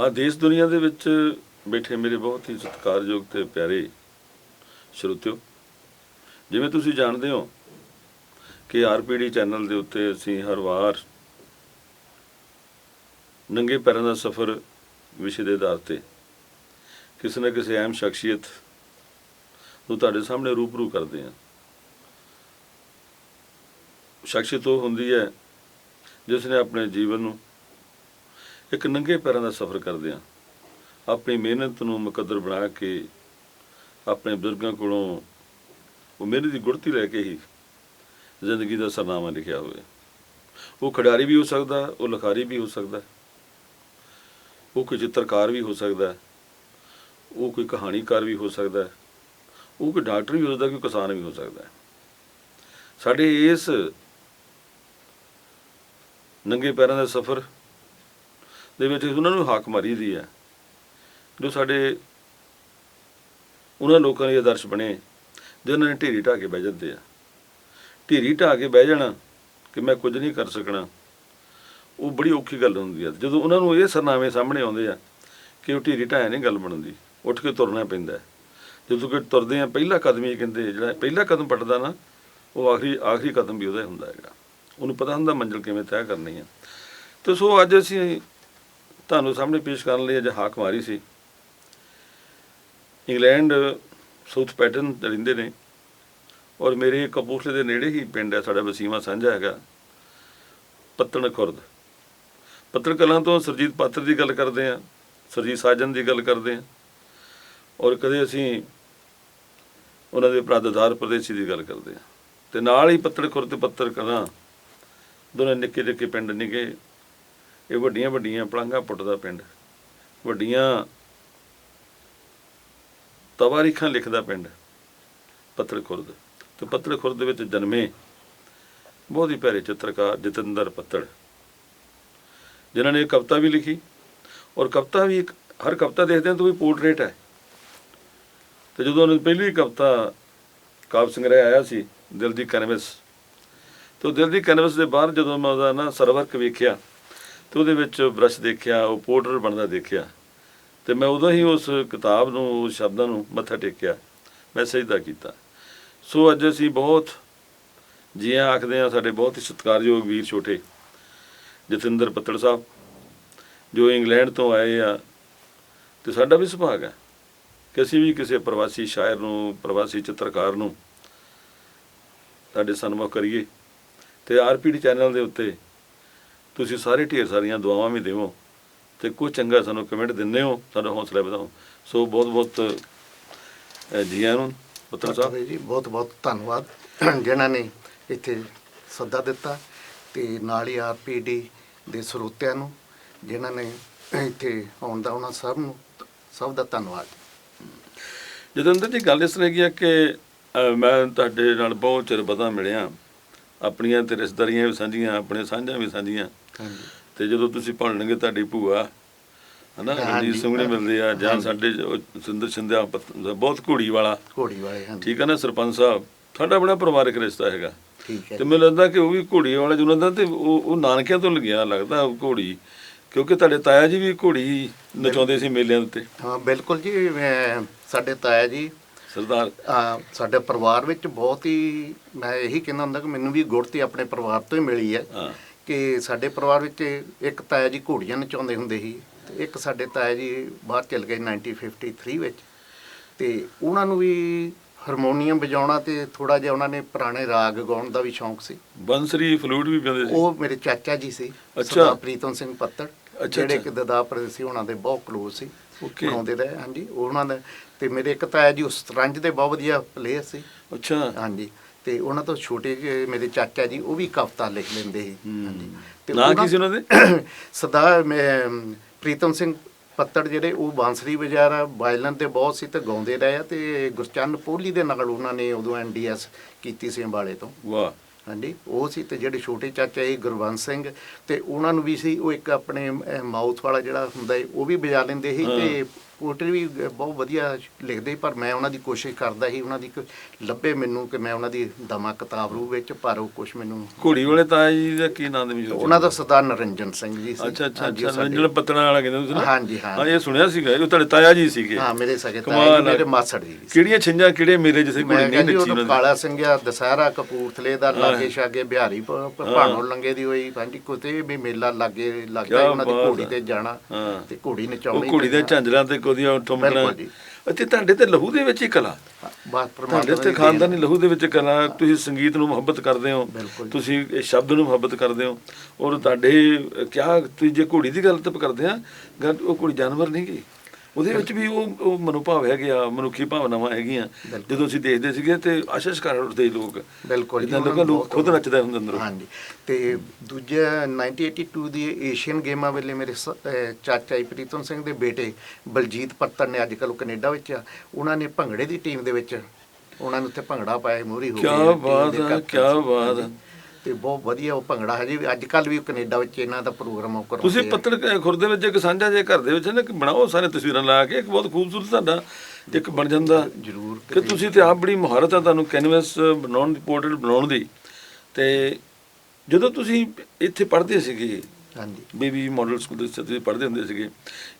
ਹਾਂ ਦੇਸ਼ ਦੁਨੀਆ ਦੇ ਵਿੱਚ ਬੈਠੇ ਮੇਰੇ ਬਹੁਤ ਹੀ ਸਤਿਕਾਰਯੋਗ ਤੇ ਪਿਆਰੇ ਸਰੋਤਿਓ, ਜਿਵੇਂ ਤੁਸੀਂ ਜਾਣਦੇ ਹੋ ਕਿ ਆਰਪੀਡੀ ਚੈਨਲ ਦੇ ਉੱਤੇ ਅਸੀਂ ਹਰ ਵਾਰ ਨੰਗੇ ਪੈਰਾਂ ਦਾ ਸਫ਼ਰ ਵਿਸ਼ੇ ਦੇ ਆਧਾਰ ਤੇ ਕਿਸੇ ਨਾ ਕਿਸੇ ਅਹਿਮ ਸ਼ਖਸੀਅਤ ਨੂੰ ਤੁਹਾਡੇ ਸਾਹਮਣੇ ਰੂਬਰੂ ਕਰਦੇ ਹਾਂ। ਸ਼ਖਸੀਅਤ ਉਹ ਹੁੰਦੀ ਹੈ ਜਿਸ ਨੇ ਆਪਣੇ ਜੀਵਨ ਨੂੰ ਇੱਕ ਨੰਗੇ ਪੈਰਾਂ ਦਾ ਸਫ਼ਰ ਕਰਦੇ ਆ ਆਪਣੀ ਮਿਹਨਤ ਨੂੰ ਮੁਕੱਦਰ ਬਣਾ ਕੇ ਆਪਣੇ ਬਜ਼ੁਰਗਾਂ ਕੋਲੋਂ ਉਹ ਮਿਹਨਤ ਦੀ ਗੁੜਤੀ ਲੈ ਕੇ ਹੀ ਜ਼ਿੰਦਗੀ ਦਾ ਸਰਨਾਮਾ ਲਿਖਿਆ ਹੋਵੇ। ਉਹ ਖਿਡਾਰੀ ਵੀ ਹੋ ਸਕਦਾ, ਉਹ ਲਿਖਾਰੀ ਵੀ ਹੋ ਸਕਦਾ, ਉਹ ਕੋਈ ਚਿੱਤਰਕਾਰ ਵੀ ਹੋ ਸਕਦਾ, ਉਹ ਕੋਈ ਕਹਾਣੀਕਾਰ ਵੀ ਹੋ ਸਕਦਾ, ਉਹ ਕੋਈ ਡਾਕਟਰ ਵੀ ਹੋ ਸਕਦਾ, ਕੋਈ ਕਿਸਾਨ ਵੀ ਹੋ ਸਕਦਾ। ਸਾਡੇ ਇਸ ਨੰਗੇ ਪੈਰਾਂ ਦਾ ਸਫ਼ਰ ਦੇ ਵਿੱਚ ਉਹਨਾਂ ਨੂੰ ਹਾਕ ਮਾਰੀ ਦੀ ਹੈ। ਜੋ ਸਾਡੇ ਉਹਨਾਂ ਲੋਕਾਂ ਦੇ ਆਦਰਸ਼ ਬਣੇ ਜਿਨ੍ਹਾਂ ਨੇ ਢੇਰੀ ਢਾਹ ਕੇ ਬਹਿ ਜਾਂਦੇ ਆ। ਢੇਰੀ ਢਾਹ ਕੇ ਬਹਿ ਜਾਣਾ ਕਿ ਮੈਂ ਕੁਝ ਨਹੀਂ ਕਰ ਸਕਣਾ, ਉਹ ਬੜੀ ਔਖੀ ਗੱਲ ਹੁੰਦੀ ਆ। ਜਦੋਂ ਉਹਨਾਂ ਨੂੰ ਇਹ ਸਰਨਾਮੇ ਸਾਹਮਣੇ ਆਉਂਦੇ ਆ ਕਿ ਉਹ ਢੇਰੀ ਢਾਇਆ ਨਹੀਂ ਗੱਲ ਬਣਦੀ, ਉੱਠ ਕੇ ਤੁਰਨਾ ਪੈਂਦਾ ਜਦੋਂ ਕਿ ਤੁਰਦੇ ਆ, ਪਹਿਲਾ ਕਦਮ ਹੀ ਕਹਿੰਦੇ ਜਿਹੜਾ ਪਹਿਲਾ ਕਦਮ ਪਟਦਾ ਨਾ, ਉਹ ਆਖਰੀ ਆਖਰੀ ਕਦਮ ਵੀ ਉਹਦਾ ਹੀ ਹੁੰਦਾ ਹੈਗਾ। ਉਹਨੂੰ ਪਤਾ ਹੁੰਦਾ ਮੰਜ਼ਿਲ ਕਿਵੇਂ ਤੈਅ ਕਰਨੀ ਆ। ਤੇ ਸੋ ਅੱਜ ਅਸੀਂ ਤੁਹਾਨੂੰ ਸਾਹਮਣੇ ਪੇਸ਼ ਕਰਨ ਲਈ ਅੱਜ ਹਾਕ ਮਾਰੀ ਸੀ। ਇੰਗਲੈਂਡ ਸਾਊਥ ਪੈਟਰਨ ਰਹਿੰਦੇ ਨੇ ਔਰ ਮੇਰੇ ਕਪੂਰਥਲੇ ਦੇ ਨੇੜੇ ਹੀ ਪਿੰਡ ਹੈ, ਸਾਡਾ ਵਸੀਮਾ ਸਾਂਝਾ ਹੈਗਾ ਪੱਤਣ ਖੁਰਦ ਪੱਤਣ ਕਲਾਂ ਤੋਂ ਸਰਜੀਤ ਪਾਤਰ ਦੀ ਗੱਲ ਕਰਦੇ ਆ ਸਰਜੀਤ ਸਾਜਨ ਦੀ ਗੱਲ ਕਰਦੇ ਆ ਔਰ ਕਦੇ ਅਸੀਂ ਉਹਨਾਂ ਦੇ ਪ੍ਰਾਦਦਾਰ ਪ੍ਰਦੇਸ਼ੀ ਦੀ ਗੱਲ ਕਰਦੇ ਆ ਤੇ ਨਾਲ ਹੀ ਪੱਤਣ ਖੁਰਦ ਤੇ ਪੱਤਰ ਕਲਾਂ ਦੋਨੇ ਨਿੱਕੇ ਨਿੱਕੇ ਪਿੰਡ ਨਿੱਕੇ ਇਹ ਵੱਡੀਆਂ ਵੱਡੀਆਂ ਪਲਾਂਘਾਂ ਪੁੱਟਦਾ ਪਿੰਡ। ਵੱਡੀਆਂ ਤਵਾਰੀਖਾਂ ਲਿਖਦਾ ਪਿੰਡ ਪੱਤਰ ਖੁਰਦ ਤੇ ਪੱਤਰ ਖੁਰਦ ਦੇ ਵਿੱਚ ਜਨਮੇ ਬਹੁਤ ਹੀ ਪਿਆਰੇ ਚਿੱਤਰਕਾਰ ਜਤਿੰਦਰ ਪੱਤੜ, ਜਿਨ੍ਹਾਂ ਨੇ ਕਵਿਤਾ ਵੀ ਲਿਖੀ। ਔਰ ਕਵਿਤਾ ਵੀ ਇੱਕ, ਹਰ ਕਵਿਤਾ ਦੇਖਦੇ ਹਾਂ ਤਾਂ ਵੀ ਪੋਰਟਰੇਟ ਹੈ। ਤੇ ਜਦੋਂ ਉਹਨਾਂ ਦੀ ਪਹਿਲੀ ਕਵਿਤਾ ਕਾਵ ਸੰਗ੍ਰਹਿ ਆਇਆ ਸੀ, ਦਿਲ ਦੀ ਕੈਨਵਸ, ਤੇ ਦਿਲ ਦੀ ਕੈਨਵਸ ਦੇ ਬਾਹਰ ਜਦੋਂ ਮੈਂ ਉਹਦਾ ਨਾ ਸਰਵਰਕ ਵੇਖਿਆ ਤੇ ਉਹਦੇ ਵਿੱਚ ਬ੍ਰਸ਼ ਦੇਖਿਆ, ਉਹ ਪੋਰਟਰ ਬਣਦਾ ਦੇਖਿਆ। ਤੇ ਮੈਂ ਉਦੋਂ ਹੀ ਉਸ ਕਿਤਾਬ ਨੂੰ, ਉਸ ਸ਼ਬਦਾਂ ਨੂੰ ਮੱਥਾ ਟੇਕਿਆ। ਮੈਂ ਸਜਦਾ ਕੀਤਾ। ਸੋ ਅੱਜ ਅਸੀਂ ਬਹੁਤ ਜੀਆਂ ਆਖਦੇ ਆ ਸਾਡੇ ਬਹੁਤ ਹੀ ਸਤਿਕਾਰਯੋਗ ਵੀਰ ਛੋਟੇ, ਜਤਿੰਦਰ ਪੱਤੜ ਸਾਹਿਬ, ਜੋ ਇੰਗਲੈਂਡ ਤੋਂ ਆਏ ਆ। ਤੇ ਸਾਡਾ ਵੀ ਸੁਭਾਗ ਹੈ ਕਿ ਅਸੀਂ ਵੀ ਕਿਸੇ ਪ੍ਰਵਾਸੀ ਸ਼ਾਇਰ ਨੂੰ, ਪ੍ਰਵਾਸੀ ਚਿੱਤਰਕਾਰ ਨੂੰ, ਸਾਡੇ ਸਨਮਾਨ ਕਰੀਏ। ਤੇ ਆਰਪੀਡੀ ਚੈਨਲ ਦੇ ਉੱਤੇ ਤੁਸੀਂ ਸਾਰੇ ਢੇਰ ਸਾਰੀਆਂ ਦੁਆਵਾਂ ਵੀ ਦਿਵੋ ਤੇ ਕੁਝ ਚੰਗਾ ਸਾਨੂੰ ਕਮੈਂਟ ਦਿੰਦੇ ਹੋ ਸਾਡਾ ਹੌਸਲਾ ਵਧਾਓ। ਸੋ ਬਹੁਤ ਬਹੁਤ ਅਹ, ਜੀ ਆਇਆਂ ਨੂੰ ਪੁੱਤਰ ਸਾਹਿਬ। ਜੀ ਬਹੁਤ ਬਹੁਤ ਧੰਨਵਾਦ ਜਿਨ੍ਹਾਂ ਨੇ ਇੱਥੇ ਸੱਦਾ ਦਿੱਤਾ ਤੇ ਨਾਲ ਹੀ ਆਰਪੀਡੀ ਦੇ ਸਰੋਤਿਆਂ ਨੂੰ ਜਿਨ੍ਹਾਂ ਨੇ ਇੱਥੇ ਆਉਣ ਦਾ ਉਹਨਾਂ ਸਭ ਨੂੰ ਸਭ ਦਾ ਧੰਨਵਾਦ। ਜਤਿੰਦਰ ਜੀ ਗੱਲ ਇਸ ਤਰ੍ਹਾਂ ਹੈਗੀ ਆ ਕਿ ਮੈਂ ਤੁਹਾਡੇ ਨਾਲ ਬਹੁਤ ਚਿਰ ਬਦਾ ਮਿਲਿਆ। ਆਪਣੀਆਂ ਤੇ ਰਿਸ਼ਤੇਦਾਰੀਆਂ ਵੀ ਸਾਂਝੀਆਂ ਆਪਣੇ ਸਾਂਝਾਂ ਵੀ ਸਾਂਝੀਆਂ। ਹਾਂਜੀ। ਤੇ ਜਦੋਂ ਤੁਸੀਂ ਭਾਲਣਗੇ ਤੁਹਾਡੀ ਭੂਆ ਹਨਾ। ਰਣਜੀਤ ਸਿੰਘ ਨੇ ਮਿਲਦੇ ਆ ਜਾਂ। ਸਾਡੇ ਸਿੰਦਰ ਸਿੰਧਿਆ ਬਹੁਤ ਘੋੜੀ ਵਾਲਾ। ਘੋੜੀ ਵਾਲੇ ਠੀਕ ਹੈ ਨਾ ਸਰਪੰਚ ਸਾਹਿਬ? ਸਾਡਾ ਬੜਾ ਪਰਿਵਾਰਕ ਰਿਸ਼ਤਾ ਹੈਗਾ। ਠੀਕ ਹੈ। ਤੇ ਮੈਨੂੰ ਲੱਗਦਾ ਕਿ ਉਹ ਵੀ ਘੋੜੀ ਵਾਲਾ ਜਿਹਨਾਂ ਦਾ ਤੇ ਉਹ ਉਹ ਨਾਨਕਿਆਂ ਤੋਂ ਲੱਗਿਆ ਲੱਗਦਾ ਘੋੜੀ। ਕਿਉਂਕਿ ਤੁਹਾਡੇ ਤਾਇਆ ਜੀ ਵੀ ਘੋੜੀ ਨਚਾਉਂਦੇ ਸੀ ਮੇਲਿਆਂ ਉੱਤੇ। ਹਾਂ ਬਿਲਕੁਲ ਜੀ ਸਾਡੇ ਤਾਇਆ ਜੀ ਸਰਦਾਰ। ਸਾਡੇ ਪਰਿਵਾਰ ਵਿੱਚ ਬਹੁਤ ਹੀ ਮੈਂ ਇਹੀ ਕਹਿੰਦਾ ਹੁੰਦਾ ਕਿ ਮੈਨੂੰ ਵੀ ਗੁੜਤੀ ਆਪਣੇ ਪਰਿਵਾਰ ਤੋਂ ਹੀ ਮਿਲੀ ਹੈ ਕਿ ਸਾਡੇ ਪਰਿਵਾਰ ਵਿੱਚ ਇੱਕ ਤਾਇਆ ਜੀ ਘੋੜੀਆਂ ਨਚਾਉਂਦੇ ਹੁੰਦੇ ਸੀ ਤੇ ਇੱਕ ਸਾਡੇ ਤਾਇਆ ਜੀ ਬਾਹਰ ਚਲ ਗਏ 1953 ਵਿੱਚ ਤੇ ਉਹਨਾਂ ਨੂੰ ਵੀ ਹਾਰਮੋਨੀਅਮ ਵਜਾਉਣਾ ਤੇ ਥੋੜਾ ਜਿਹਾ ਉਹਨਾਂ ਨੇ ਪੁਰਾਣੇ ਰਾਗ ਗਾਉਣ ਦਾ ਵੀ ਸ਼ੌਂਕ ਸੀ। ਬੰਸਰੀ ਫਲੂਟ ਵੀ ਪਿਆਉਂਦੇ ਸੀ। ਉਹ ਮੇਰੇ ਚਾਚਾ ਜੀ ਸੀ ਅੱਛਾ। ਪ੍ਰੀਤਮ ਸਿੰਘ ਪੱਤੜ ਅੱਛਾ, ਜਿਹੜੇ। ਕਿ ਦਦਾ ਪ੍ਰਦੇਸੀ ਉਹਨਾਂ ਦੇ ਬਹੁਤ ਕਲੋਜ਼ ਸੀ। Okay। ਬਣਾਉਂਦੇ ਰਹੇ ਹਾਂਜੀ। ਉਹਨਾਂ ਦਾ ਤੇ ਮੇਰੇ ਇੱਕ ਤਾਇਆ ਜੀ ਉਸ ਤਰੰਜ ਦੇ ਬਹੁਤ ਵਧੀਆ ਪਲੇਅਰ ਸੀ। ਅੱਛਾ। ਹਾਂਜੀ। ਤੇ ਉਹਨਾਂ ਤੋਂ ਛੋਟੇ ਜਿਹੇ ਮੇਰੇ ਚਾਚਾ ਜੀ ਉਹ ਵੀ ਕਵਿਤਾ ਲਿਖ ਲੈਂਦੇ ਸੀ। ਹਾਂਜੀ। ਤੇ ਨਾਂ ਕੀ ਸੀ ਉਹਨਾਂ ਦੇ? ਸਰਦਾਰ ਮੈਂ ਪ੍ਰੀਤਮ ਸਿੰਘ ਪੱਤੜ ਜਿਹੜੇ ਉਹ ਬਾਂਸਰੀ ਵਜਾਰਾ ਵਾਇਲਨ ਤੇ ਬਹੁਤ ਸੀ ਤੇ ਗਾਉਂਦੇ ਰਹੇ ਆ ਤੇ ਗੁਰਚੰਦ ਪੋਲੀ ਦੇ ਨਾਲ ਉਹਨਾਂ ਨੇ ਉਦੋਂ ਐਨਡੀਐਸ ਕੀਤੀ ਸੀ ਅੰਬਾਲੇ ਤੋਂ। ਵਾਹ। ਹਾਂਜੀ, ਉਹ ਸੀ ਤੇ ਜਿਹੜੇ ਛੋਟੇ ਚਾਚਾ ਇਹ ਗੁਰਵੰਸ਼ ਸਿੰਘ ਤੇ ਉਹਨਾਂ ਨੂੰ ਵੀ ਸੀ, ਉਹ ਇੱਕ ਆਪਣੇ ਮਾਊਥ ਵਾਲਾ ਜਿਹੜਾ ਹੁੰਦਾ ਏ, ਉਹ ਵੀ ਵਜਾ ਲੈਂਦੇ ਸੀ ਤੇ ਪੋਇਟਰੀ ਵੀ ਬਹੁਤ ਵਧੀਆ ਲਿਖਦੇ ਪਰ ਮੈਂ ਉਹਨਾਂ ਦੀ ਕੋਸ਼ਿਸ਼ ਕਰਦਾ ਸੀ ਉਹਨਾਂ ਦੀ ਕੋਈ ਲੱਭੇ ਮੈਨੂੰ ਕਿ ਮੈਂ ਉਹਨਾਂ ਦੀ ਦਮਾ ਕਿਤਾਬ ਰੂਪ ਵਿੱਚ ਪਰ ਉਹ ਕੁਝ ਮੈਨੂੰ ਘੋੜੀ ਵਾਲੇ ਤਾਇਆ ਜੀ ਦਾ ਕੀ ਨਾਮ ਦੇ ਸੀ? ਉਹਨਾਂ ਦਾ ਸਰਦਾਰ ਨਰਿੰਜਨ ਸਿੰਘ ਜੀ ਸੀ ਅੱਛਾ ਅੱਛਾ ਜਿਹੜਾ ਪਤਣਾ ਵਾਲਾ ਕਹਿੰਦੇ ਤੁਸੀਂ ਹਾਂਜੀ, ਹਾਂ। ਇਹ ਸੁਣਿਆ ਸੀਗਾ ਇਹ ਤੁਹਾਡੇ ਤਾਇਆ ਜੀ ਸੀਗੇ ਹਾਂ ਮੇਰੇ ਸਕੇ ਕਮਾਲ ਜੀ। ਮੇਰੇ ਮਾਸੜ ਜੀ। ਕਿਹੜੀਆਂ ਛਿੰਜਾਂ ਕਿਹੜੇ ਮੇਲੇ ਜਿਸੇ ਮੈਂ ਨਹੀਂ ਨੱਚੀ ਉਹ ਉਹਨਾਂ ਦੀ ਕਾਲਾ ਸਿੰਘਿਆ ਦਸਹਿਰਾ ਕਪੂਰਥਲੇ ਦਾ ਲਾਗੇ ਛਾਗੇ ਬਿਹਾਰੀ ਭਾਣੋ ਲੰਗੇ ਦੀ ਹੋਈ ਹਾਂਜੀ ਕਿਤੇ ਵੀ ਮੇਲਾ ਲਾਗੇ ਲੱਗਦਾ ਉਹਨਾਂ ਦੀ ਘੋੜੀ। ਤੇ ਜਾਣਾ। ਤੇ ਘੋੜੀ ਨਚਾਉਣੀ ਘੋੜੀ ਦੇ ਝਾਂਜਰਾਂ ਤੇ ਕੋਦੀਆਂ ਠੁਮਕਣਾ ਬਿਲਕੁਲ ਜੀ। ਅਤੇ ਤੁਹਾਡੇ ਤੇ ਲਹੂ ਦੇ ਵਿੱਚ ਹੀ ਕਲਾ? ਬਾਤ ਤੁਹਾਡੇ ਤੇ ਖਾਨਦਾਨੀ ਲਹੂ ਦੇ ਵਿੱਚ ਕਲਾ ਤੁਸੀਂ ਸੰਗੀਤ ਨੂੰ ਮੁਹੱਬਤ ਕਰਦੇ ਹੋ। ਬਿਲਕੁਲ। ਤੁਸੀਂ ਇਹ ਸ਼ਬਦ ਨੂੰ ਮੁਹੱਬਤ ਕਰਦੇ ਹੋ। ਔਰ ਤੁਹਾਡੇ ਅਹ, ਕਿਆ ਤੁਸੀਂ ਜੇ ਘੋੜੀ ਦੀ ਗੱਲ ਤਾਂ ਕਰਦੇ ਆ ਗੱਲ ਉਹ ਘੋੜੀ ਜਾਨਵਰ ਨਹੀਂ ਗਈ ਉਹਦੇ ਵਿੱਚ ਵੀ ਉਹ ਉਹ ਮਨੋਭਾਵ ਹੈਗੇ ਆ ਮਨੁੱਖੀ ਭਾਵਨਾਵਾਂ ਹੈਗੀਆਂ ਜਦੋਂ ਅਸੀਂ ਦੇਖਦੇ ਸੀਗੇ ਤੇ ਆਸ਼ਿਸ਼ ਕਰ ਉੱਠਦੇ ਲੋਕ ਬਿਲਕੁਲ ਜਿੱਦਾਂ ਲੋਕਾਂ ਲੋਕ ਖੁਦ ਨੱਚਦੇ ਹੁੰਦੇ ਅੰਦਰੋਂ ਹਾਂਜੀ ਤੇ ਦੂਜਾ 1982 ਦੀ ਏਸ਼ੀਅਨ ਗੇਮਾਂ ਵੇਲੇ ਮੇਰੇ ਚਾਚਾ ਜੀ ਪ੍ਰੀਤਮ ਸਿੰਘ ਦੇ ਬੇਟੇ ਬਲਜੀਤ ਪੱਤਨ ਨੇ ਅੱਜ ਉਹ ਕੈਨੇਡਾ ਵਿੱਚ ਆ ਉਹਨਾਂ ਨੇ ਭੰਗੜੇ ਦੀ ਟੀਮ ਦੇ ਵਿੱਚ ਉਹਨਾਂ ਨੇ ਉੱਥੇ ਭੰਗੜਾ ਪਾਇਆ ਮੋਰੀ ਹੋ ਗਈ, ਟੀਮ ਬਾਤ ਹੈ, ਸੀ। ਬਾਤ ਹੈ। ਤੇ ਬਹੁਤ ਵਧੀਆ ਉਹ ਭੰਗੜਾ ਹਜੇ ਵੀ ਅੱਜ ਕੱਲ੍ਹ ਵੀ ਕੈਨੇਡਾ ਵਿੱਚ ਇਹਨਾਂ ਦਾ ਪ੍ਰੋਗਰਾਮ ਉਹ ਕਰਾਉਂਦੇ ਤੁਸੀਂ। ਪੱਤਰ ਖੁਰਦੇ ਵਿੱਚ ਇੱਕ ਸਾਂਝਾ ਜੇ ਘਰ ਦੇ ਵਿੱਚ ਨਾ ਕਿ ਬਣਾਓ ਸਾਰੇ ਤਸਵੀਰਾਂ ਲਾ ਕੇ ਇੱਕ ਬਹੁਤ ਖੂਬਸੂਰਤ ਤੁਹਾਡਾ ਇੱਕ ਬਣ ਜਾਂਦਾ। ਜ਼ਰੂਰ ਕਿ ਤੁਸੀਂ ਤੇ ਆਪ ਬੜੀ ਮਹਾਰਤ ਹੈ ਤੁਹਾਨੂੰ ਕੈਨਵਸ ਬਣਾਉਣ ਦੀ ਪੋਰਟਰੇਟ ਬਣਾਉਣ ਦੀ। ਤੇ ਜਦੋਂ ਤੁਸੀਂ ਇੱਥੇ ਪੜ੍ਹਦੇ ਸੀਗੇ ਹਾਂਜੀ। ਬੇਬੀ ਮਾਡਲ ਸਕੂਲ ਦੇ ਵਿੱਚ ਤੁਸੀਂ ਪੜ੍ਹਦੇ ਹੁੰਦੇ ਸੀਗੇ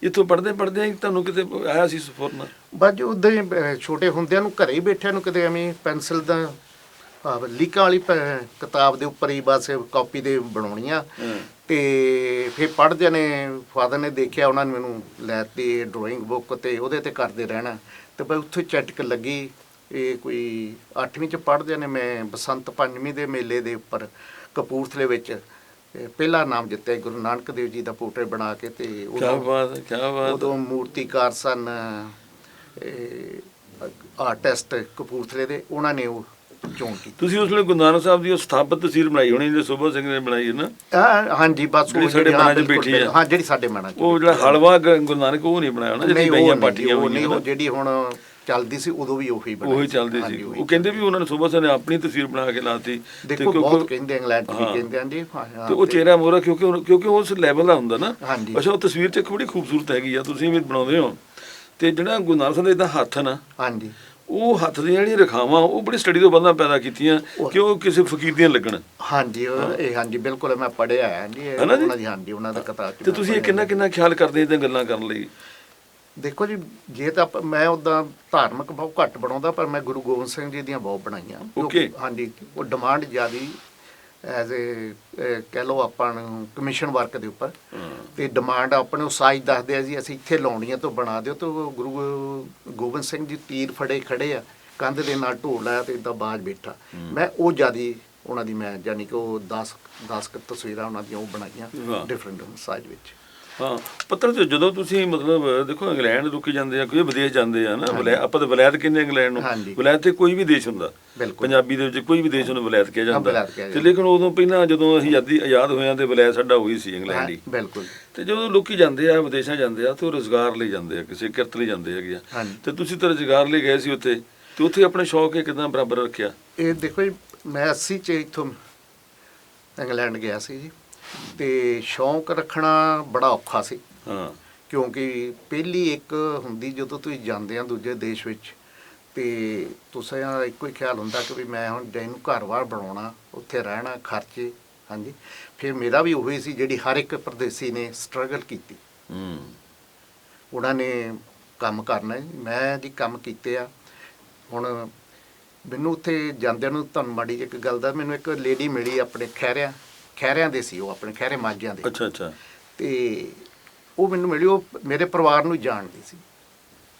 ਇੱਥੋਂ ਪੜ੍ਹਦੇ ਪੜ੍ਹਦੇ ਤੁਹਾਨੂੰ ਕਿਤੇ ਆਇਆ ਸੀ ਸਫਰਨਾ ਬਸ ਉਦਾਂ ਹੀ ਛੋਟੇ ਹੁੰਦਿਆਂ ਨੂੰ ਘਰੇ ਹੀ ਬੈਠਿਆਂ ਨੂੰ ਕਿਤੇ ਐਵੇਂ ਪੈਨਸਲ ਦਾ ਲੀਕਾਂ ਵਾਲੀ ਪ- ਕਿਤਾਬ ਦੇ ਉੱਪਰ ਹੀ ਬਸ ਕਾਪੀ ਦੇ ਬਣਾਉਣੀਆਂ। ਤੇ ਫਿਰ ਪੜ੍ਹਦਿਆਂ ਨੇ ਫਾਦਰ ਨੇ ਦੇਖਿਆ ਉਹਨਾਂ ਨੇ ਮੈਨੂੰ ਲੈਤੀ ਡਰਾਇੰਗ ਬੁੱਕ ਤੇ ਉਹਦੇ ਤੇ ਕਰਦੇ ਰਹਿਣਾ। ਤੇ ਬਈ ਉੱਥੇ ਚਟਕ ਲੱਗੀ। ਇਹ ਕੋਈ 8ਵੀਂ ਚ ਪੜ੍ਹਦਿਆਂ ਨੇ ਮੈਂ ਬਸੰਤ ਪੰਚਮੀ ਦੇ ਮੇਲੇ ਦੇ ਉੱਪਰ ਕਪੂਰਥਲੇ ਵਿੱਚ। ਇਹ ਪਹਿਲਾ ਨਾਮ ਜਿੱਤਿਆ ਗੁਰੂ ਨਾਨਕ ਦੇਵ ਜੀ ਦਾ ਪੋਰਟਰੇਟ ਬਣਾ ਕੇ ਤੇ ਕੀ ਉਦੋਂ ਬਾਤ ਹੈ ਕੀ ਬਾਤ। ਉਦੋਂ ਮੂਰਤੀਕਾਰ ਸਨ ਆਰਟਿਸਟ ਕਪੂਰਥਲੇ ਦੇ ਉਹਨਾਂ ਨੇ ਉਹ ਚੋਣ ਕੀਤੀ। ਤੁਸੀਂ ਉਸ ਵੇਲੇ ਗੁਰੂ ਨਾਨਕ ਸਾਹਿਬ ਦੀ ਉਹ ਸਥਾਪਤ ਤਸਵੀਰ ਬਣਾਈ ਹੋਣੀ ਜਿਹੜੀ ਸੁਭਾ ਸਿੰਘ ਨੇ ਬਣਾਈ ਹੈ ਨਾ? ਆਹ, ਹਾਂਜੀ ਬਸ ਜਿਹੜੀ ਉਹ ਸਾਡੇ ਹਾਂ, ਮਨਾਂ 'ਚ ਬਿਲਕੁਲ, ਬੈਠੀ ਹੈ। ਹਾਂ ਜਿਹੜੀ ਸਾਡੇ ਮਨਾਂ 'ਚ ਉਹ ਜਿਹੜਾ ਹਲਵਾ ਗ- ਗੁਰੂ ਨਾਨਕ ਉਹ ਨਹੀਂ ਬਣਾਇਆ ਹੋਣਾ ਜਿਹੜੀ ਉਹ ਗਈਆਂ ਪਾਟੀਆਂ ਉਹ ਨਹੀਂ ਹੋਈਆਂ ਉਹ ਜਿਹੜੀ ਹੁਣ ਚੱਲਦੀ ਸੀ ਉਦੋਂ ਵੀ ਉਹੀ ਬਣਾਈ ਉਹੀ ਚੱਲਦੀ ਹਾਂਜੀ, ਸੀ ਉਹੀ ਉਹ ਕਹਿੰਦੇ ਵੀ ਉਹਨਾਂ ਨੇ ਸੁਭਾ ਸਿੰਘ ਨੇ ਆਪਣੀ ਤਸਵੀਰ ਬਣਾ ਕੇ ਲਾਤੀ ਦੇਖੋ ਬਹੁਤ ਕਹਿੰਦੇ ਇੰਗਲੈਂਡ 'ਚ ਵੀ ਹਾਂ। ਕਹਿੰਦੇ ਆਂ ਜੀ ਹਾਂ, ਹਾਂ, ਤੇ ਉਹ ਤੇ- ਚਿਹਰਾ ਮੋਰਾ ਕਿਉਂਕਿ ਉਹ- ਕਿਉਂਕਿ ਉਸ ਲੈਵਲ ਦਾ ਹੁੰਦਾ ਨਾ। ਹਾਂਜੀ। ਅੱਛਾ ਉਹ ਤਸਵੀਰ 'ਚ ਇੱਕ ਬੜੀ ਖੂਬਸੂਰਤ ਹੈਗੀ ਆ ਤੁਸੀਂ ਵੀ ਬਣਾਉਂਦੇ ਹੋ। ਤੇ ਜਿਹੜਾ ਗੁਰੂ ਨਾਨਕ ਸਾਹਿਬ ਦਾ ਇਦਾਂ ਹੱਥ ਨਾ ਹਾਂਜੀ। ਉਹ ਹੱਥ ਦੀਆਂ ਜਿਹੜੀਆਂ ਰਖਾਵਾਂ ਉਹ ਬੜੀ ਸਟੱਡੀ ਤੋਂ ਬੰਦਾ ਪੈਦਾ ਕੀਤੀਆਂ ਕਿ ਉਹ ਕਿਸੇ ਫਕੀਰ ਦੀਆਂ ਲੱਗਣ ਹਾਂਜੀ ਉਹ- ਇਹ ਹਾਂਜੀ ਬਿਲਕੁਲ ਮੈਂ ਪੜਿਆ ਹੈ ਜੀ ਇਹ ਹਨਾ ਜੀ? ਉਹਨਾਂ ਦੀ ਹਾਂਜੀ ਉਹਨਾਂ ਦਾ ਕਿਤਾਬ 'ਚ ਤੇ ਮੈਂ ਤੁਸੀਂ ਇਹ ਪੜ੍ਹਿਆ। ਕਿੰਨਾ ਕਿੰਨਾ ਖਿਆਲ ਕਰਦੇ ਇਦਾਂ ਗੱਲਾਂ ਕਰਨ ਲਈ ਦੇਖੋ ਜੀ ਜੇ ਤਾਂ ਆਪਾਂ- ਮੈਂ ਉਦਾਂ ਧਾਰਮਿਕ ਬਹੁਤ ਘੱਟ ਬਣਾਉਂਦਾ ਪਰ ਮੈਂ ਗੁਰੂ ਗੋਬਿੰਦ ਸਿੰਘ ਜੀ ਦੀਆਂ ਬਹੁਤ ਬਣਾਈਆਂ Okay. ਹਾਂਜੀ ਉਹ ਡਿਮਾਂਡ ਜ਼ਿਆਦੀ ਐਜ਼ ਏ ਕਹਿ ਲਓ ਆਪਾਂ ਨੂੰ ਕਮਿਸ਼ਨ ਵਰਕ ਦੇ ਉੱਪਰ। ਤੇ ਡਿਮਾਂਡ ਆਪਣੇ ਉਹ ਸਾਈਜ਼ ਦੱਸਦੇ ਆ ਜੀ ਅਸੀਂ ਇੱਥੇ ਲਾਉਣੀਆਂ ਤੋਂ ਬਣਾ ਦਿਓ ਤੇ ਗੁਰੂ ਗੋਬਿੰਦ ਸਿੰਘ ਜੀ ਤੀਰ ਫੜੇ ਖੜੇ ਆ ਕੰਧ ਦੇ ਨਾਲ ਢੋਲ ਲਾਇਆ ਤੇ ਇਦਾਂ ਬਾਜ ਬੈਠਾ। ਮੈਂ ਉਹ ਜਿਆਦੀ ਉਹਨਾਂ ਦੀ ਮੈਂ ਯਾਨੀ ਕਿ ਉਹ 10 10 ਕੁ ਤਸਵੀਰਾਂ ਉਹਨਾਂ ਦੀਆਂ ਉਹ। ਬਣਾਈਆਂ ਡਿਫਰੈਂਟ ਸਾਈਜ਼ ਵਿੱਚ। ਹਾਂ ਪੱਤਰ ਤੇ ਜਦੋਂ ਤੁਸੀਂ ਮਤਲਬ ਦੇਖੋ ਇੰਗਲੈਂਡ ਰੁਕੀ ਜਾਂਦੇ ਆ ਕੋਈ ਵਿਦੇਸ਼ ਜਾਂਦੇ ਆ ਨਾ ਵਲੈ ਆਪਾਂ ਤਾਂ ਵਲੈਤ ਕਹਿੰਦੇ ਇੰਗਲੈਂਡ ਨੂੰ। ਵਲੈਤ ਤੇ ਕੋਈ ਵੀ ਦੇਸ਼ ਹੁੰਦਾ। ਪੰਜਾਬੀ ਦੇ ਵਿੱਚ ਕੋਈ ਵੀ ਦੇਸ਼ ਨੂੰ ਵਲੈਤ ਕਿਹਾ ਜਾਂਦਾ। ਤੇ। ਲੇਕਿਨ ਉਦੋਂ ਪਹਿਲਾਂ ਜਦੋਂ ਅਸੀਂ ਆਜ਼ਾਦੀ ਆਜ਼ਾਦ ਹੋਇਆਂ ਤੇ ਵਲੈਤ ਸਾਡਾ ਉਹੀ ਸੀ ਇੰਗਲੈਂਡ ਹਾਂ, ਬਿਲਕੁਲ। ਤੇ ਜਦੋਂ ਲੋਕੀ ਜਾਂਦੇ ਆ ਵਿਦੇਸ਼ਾਂ ਜਾਂਦੇ ਆ ਤੇ ਉਹ ਰੋਜ਼ਗਾਰ ਲਈ ਜਾਂਦੇ ਆ ਕਿਸੇ ਕਿਰਤ ਲਈ ਜਾਂਦੇ ਹੈਗੇ ਆ। ਤੇ ਤੁਸੀਂ ਤਾਂ ਰੋਜ਼ਗਾਰ ਲਈ ਗਏ ਸੀ ਉੱਥੇ ਤੇ ਉੱਥੇ ਆਪਣੇ ਸ਼ੌਕ ਇਹ ਕਿਦਾਂ ਬਰਾਬਰ ਰੱਖਿਆ? ਇਹ ਦੇਖੋ ਜੀ ਮੈਂ 80 ਚ ਇੱਥੋਂ ਇੰਗਲੈਂਡ ਗਿਆ ਸੀ ਜੀ। ਤੇ ਸ਼ੌਂਕ ਰੱਖਣਾ ਬੜਾ ਔਖਾ ਸੀ। ਹਾਂ। ਕਿਉਂਕਿ ਪਹਿਲੀ ਇੱਕ ਹੁੰਦੀ ਜਦੋਂ ਤੁਸੀਂ ਜਾਂਦੇ ਆ ਦੂਜੇ ਦੇਸ਼ ਵਿੱਚ ਤੇ ਤੁਸੀਂ ਇੱਕੋ ਹੀ ਖਿਆਲ ਹੁੰਦਾ ਕਿ ਵੀ ਮੈਂ ਹੁਣ ਜੈਨ ਨੂੰ ਘਰ-ਬਾਰ ਬਣਾਉਣਾ ਉੱਥੇ ਰਹਿਣਾ ਖਰਚੇ ਹਾਂਜੀ। ਫਿਰ ਮੇਰਾ ਵੀ ਉਹੀ ਸੀ ਜਿਹੜੀ ਹਰ ਇੱਕ ਪਰਦੇਸੀ ਨੇ ਸਟਰਗਲ ਕੀਤੀ। ਹੂੰ। ਉਹਨਾਂ ਨੇ ਕੰਮ ਕਰਨਾ। ਮੈਂ ਜੀ ਕੰਮ ਕੀਤੇ ਆ। ਹੁਣ ਮੈਨੂੰ ਉੱਥੇ ਜਾਂਦਿਆਂ ਨੂੰ ਤੁਹਾਨੂੰ ਮਾੜੀ ਜਿਹੀ ਇੱਕ ਗੱਲ ਦਾ ਮੈਨੂੰ ਇੱਕ ਲੇਡੀ ਮਿਲੀ ਆਪਣੇ ਖੈਰਿਆਂ ਖੈਰਿਆਂ ਦੇ ਸੀ ਉਹ ਆਪਣੇ ਖੈਰੇ ਮਾਝਿਆਂ ਦੇ। ਅੱਛਾ ਅੱਛਾ। ਤੇ ਉਹ ਮੈਨੂੰ ਮਿਲੀ ਉਹ ਮੇਰੇ ਪਰਿਵਾਰ ਨੂੰ ਜਾਣਦੀ ਸੀ।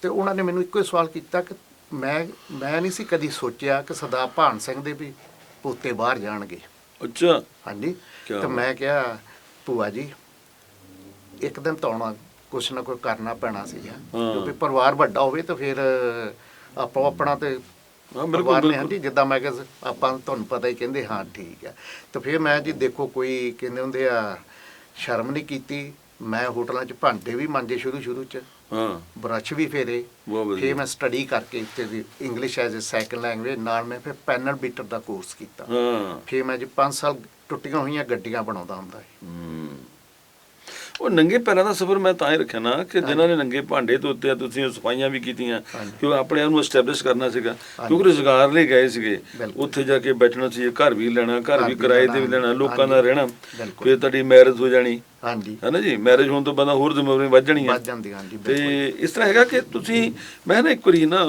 ਤੇ ਉਹਨਾਂ ਨੇ ਮੈਨੂੰ ਇੱਕੋ ਹੀ ਸਵਾਲ ਕੀਤਾ ਕਿ ਮੈਂ ਮੈਂ ਨਹੀਂ ਸੀ ਕਦੀ ਸੋਚਿਆ ਕਿ ਸਰਦਾਰ ਭਾਨ ਸਿੰਘ ਦੇ ਵੀ ਪੋਤੇ ਬਾਹਰ ਜਾਣਗੇ। ਅੱਛਾ। ਹਾਂਜੀ। ਤੇ। ਮੈਂ ਕਿਹਾ ਭੂਆ ਜੀ ਇੱਕ ਦਿਨ ਤਾਂ ਆਉਣਾ ਕੁਛ ਨਾ ਕੋਈ ਕਰਨਾ ਪੈਣਾ ਸੀ ਕਿਉਂਕਿ ਪਰਿਵਾਰ ਵੱਡਾ ਹੋਵੇ ਤਾਂ ਫਿਰ ਆਪੋ ਆਪਣਾ ਤੇ ਪਰਿਵਾਰ ਨੇ। ਹਾਂਜੀ ਜਿੱਦਾਂ ਮੈਂ ਕਿਹਾ ਆਪਾਂ ਤੁਹਾਨੂੰ ਪਤਾ ਹੀ ਕਹਿੰਦੇ ਹਾਂ ਠੀਕ ਹੈ। ਤਾਂ ਫਿਰ ਮੈਂ ਜੀ ਦੇਖੋ ਕੋਈ ਕਹਿੰਦੇ ਹੁੰਦੇ ਆ ਸ਼ਰਮ ਨਹੀਂ ਕੀਤੀ। ਮੈਂ ਹੋਟਲਾਂ 'ਚ ਭਾਂਡੇ ਵੀ ਮਾਂਜੇ ਸ਼ੁਰੂ ਸ਼ੁਰੂ 'ਚ। ਹਾਂ। ਬਰਸ਼ ਵੀ ਫੇਰੇ। ਫਿਰ ਮੈਂ ਸਟੱਡੀ ਕਰਕੇ ਇੱਥੇ ਦੀ English as a second language ਨਾਲ ਮੈਂ ਫਿਰ ਪੈਨਲ ਬੀਟਰ ਦਾ ਕੋਰਸ ਕੀਤਾ। ਹਾਂ। ਫਿਰ ਮੈਂ ਜੀ 5 ਸਾਲ ਟੁੱਟੀਆਂ ਹੋਈਆਂ ਗੱਡੀਆਂ ਬਣਾਉਂਦਾ ਹੁੰਦਾ ਸੀ। ਉਹ ਨੰਗੇ ਪੈਰਾਂ ਦਾ ਸਫ਼ਰ ਮੈਂ ਤਾਂ ਹੀ ਰੱਖਿਆ ਨਾ ਕਿ ਜਿਨ੍ਹਾਂ ਨੇ ਨੰਗੇ ਭਾਂਡੇ ਧੋਤੇ ਆ ਤੁਸੀਂ ਉਹ ਸਫਾਈਆਂ ਵੀ ਕੀਤੀਆਂ। ਕਿ ਉਹ ਆਪਣੇ ਆਪ ਨੂੰ ਐਸਟੈਬਲਿਸ਼ ਕਰਨਾ ਸੀਗਾ ਕਿਉਂਕਿ ਰੁਜ਼ਗਾਰ ਲਈ ਗਏ ਸੀਗੇ। ਉੱਥੇ ਜਾ ਕੇ ਬੈਠਣਾ ਸੀ ਘਰ ਵੀ ਲੈਣਾ ਘਰ ਵੀ ਕਿਰਾਏ ਤੇ ਵੀ ਲੈਣਾ, ਲੋਕਾਂ ਦਾ। ਰਹਿਣਾ। ਫਿਰ ਤੁਹਾਡੀ ਮੈਰਿਜ ਹੋ ਜਾਣੀ ਹਾਂਜੀ ਹੈ ਨਾ ਜੀ ਮੈਰਿਜ ਹੋਣ ਤੋਂ ਬਾਅਦ ਹੋਰ ਜ਼ਿੰਮੇਵਾਰੀਆਂ ਵੱਧ ਜਾਣੀਆਂ ਵੱਧ ਜਾਂਦੀ ਹਾਂਜੀ ਤੇ ਇਸ ਤਰ੍ਹਾਂ ਹੈਗਾ ਕਿ ਤੁਸੀਂ ਮੈਂ ਨਾ ਇੱਕ ਵਾਰੀ ਨਾ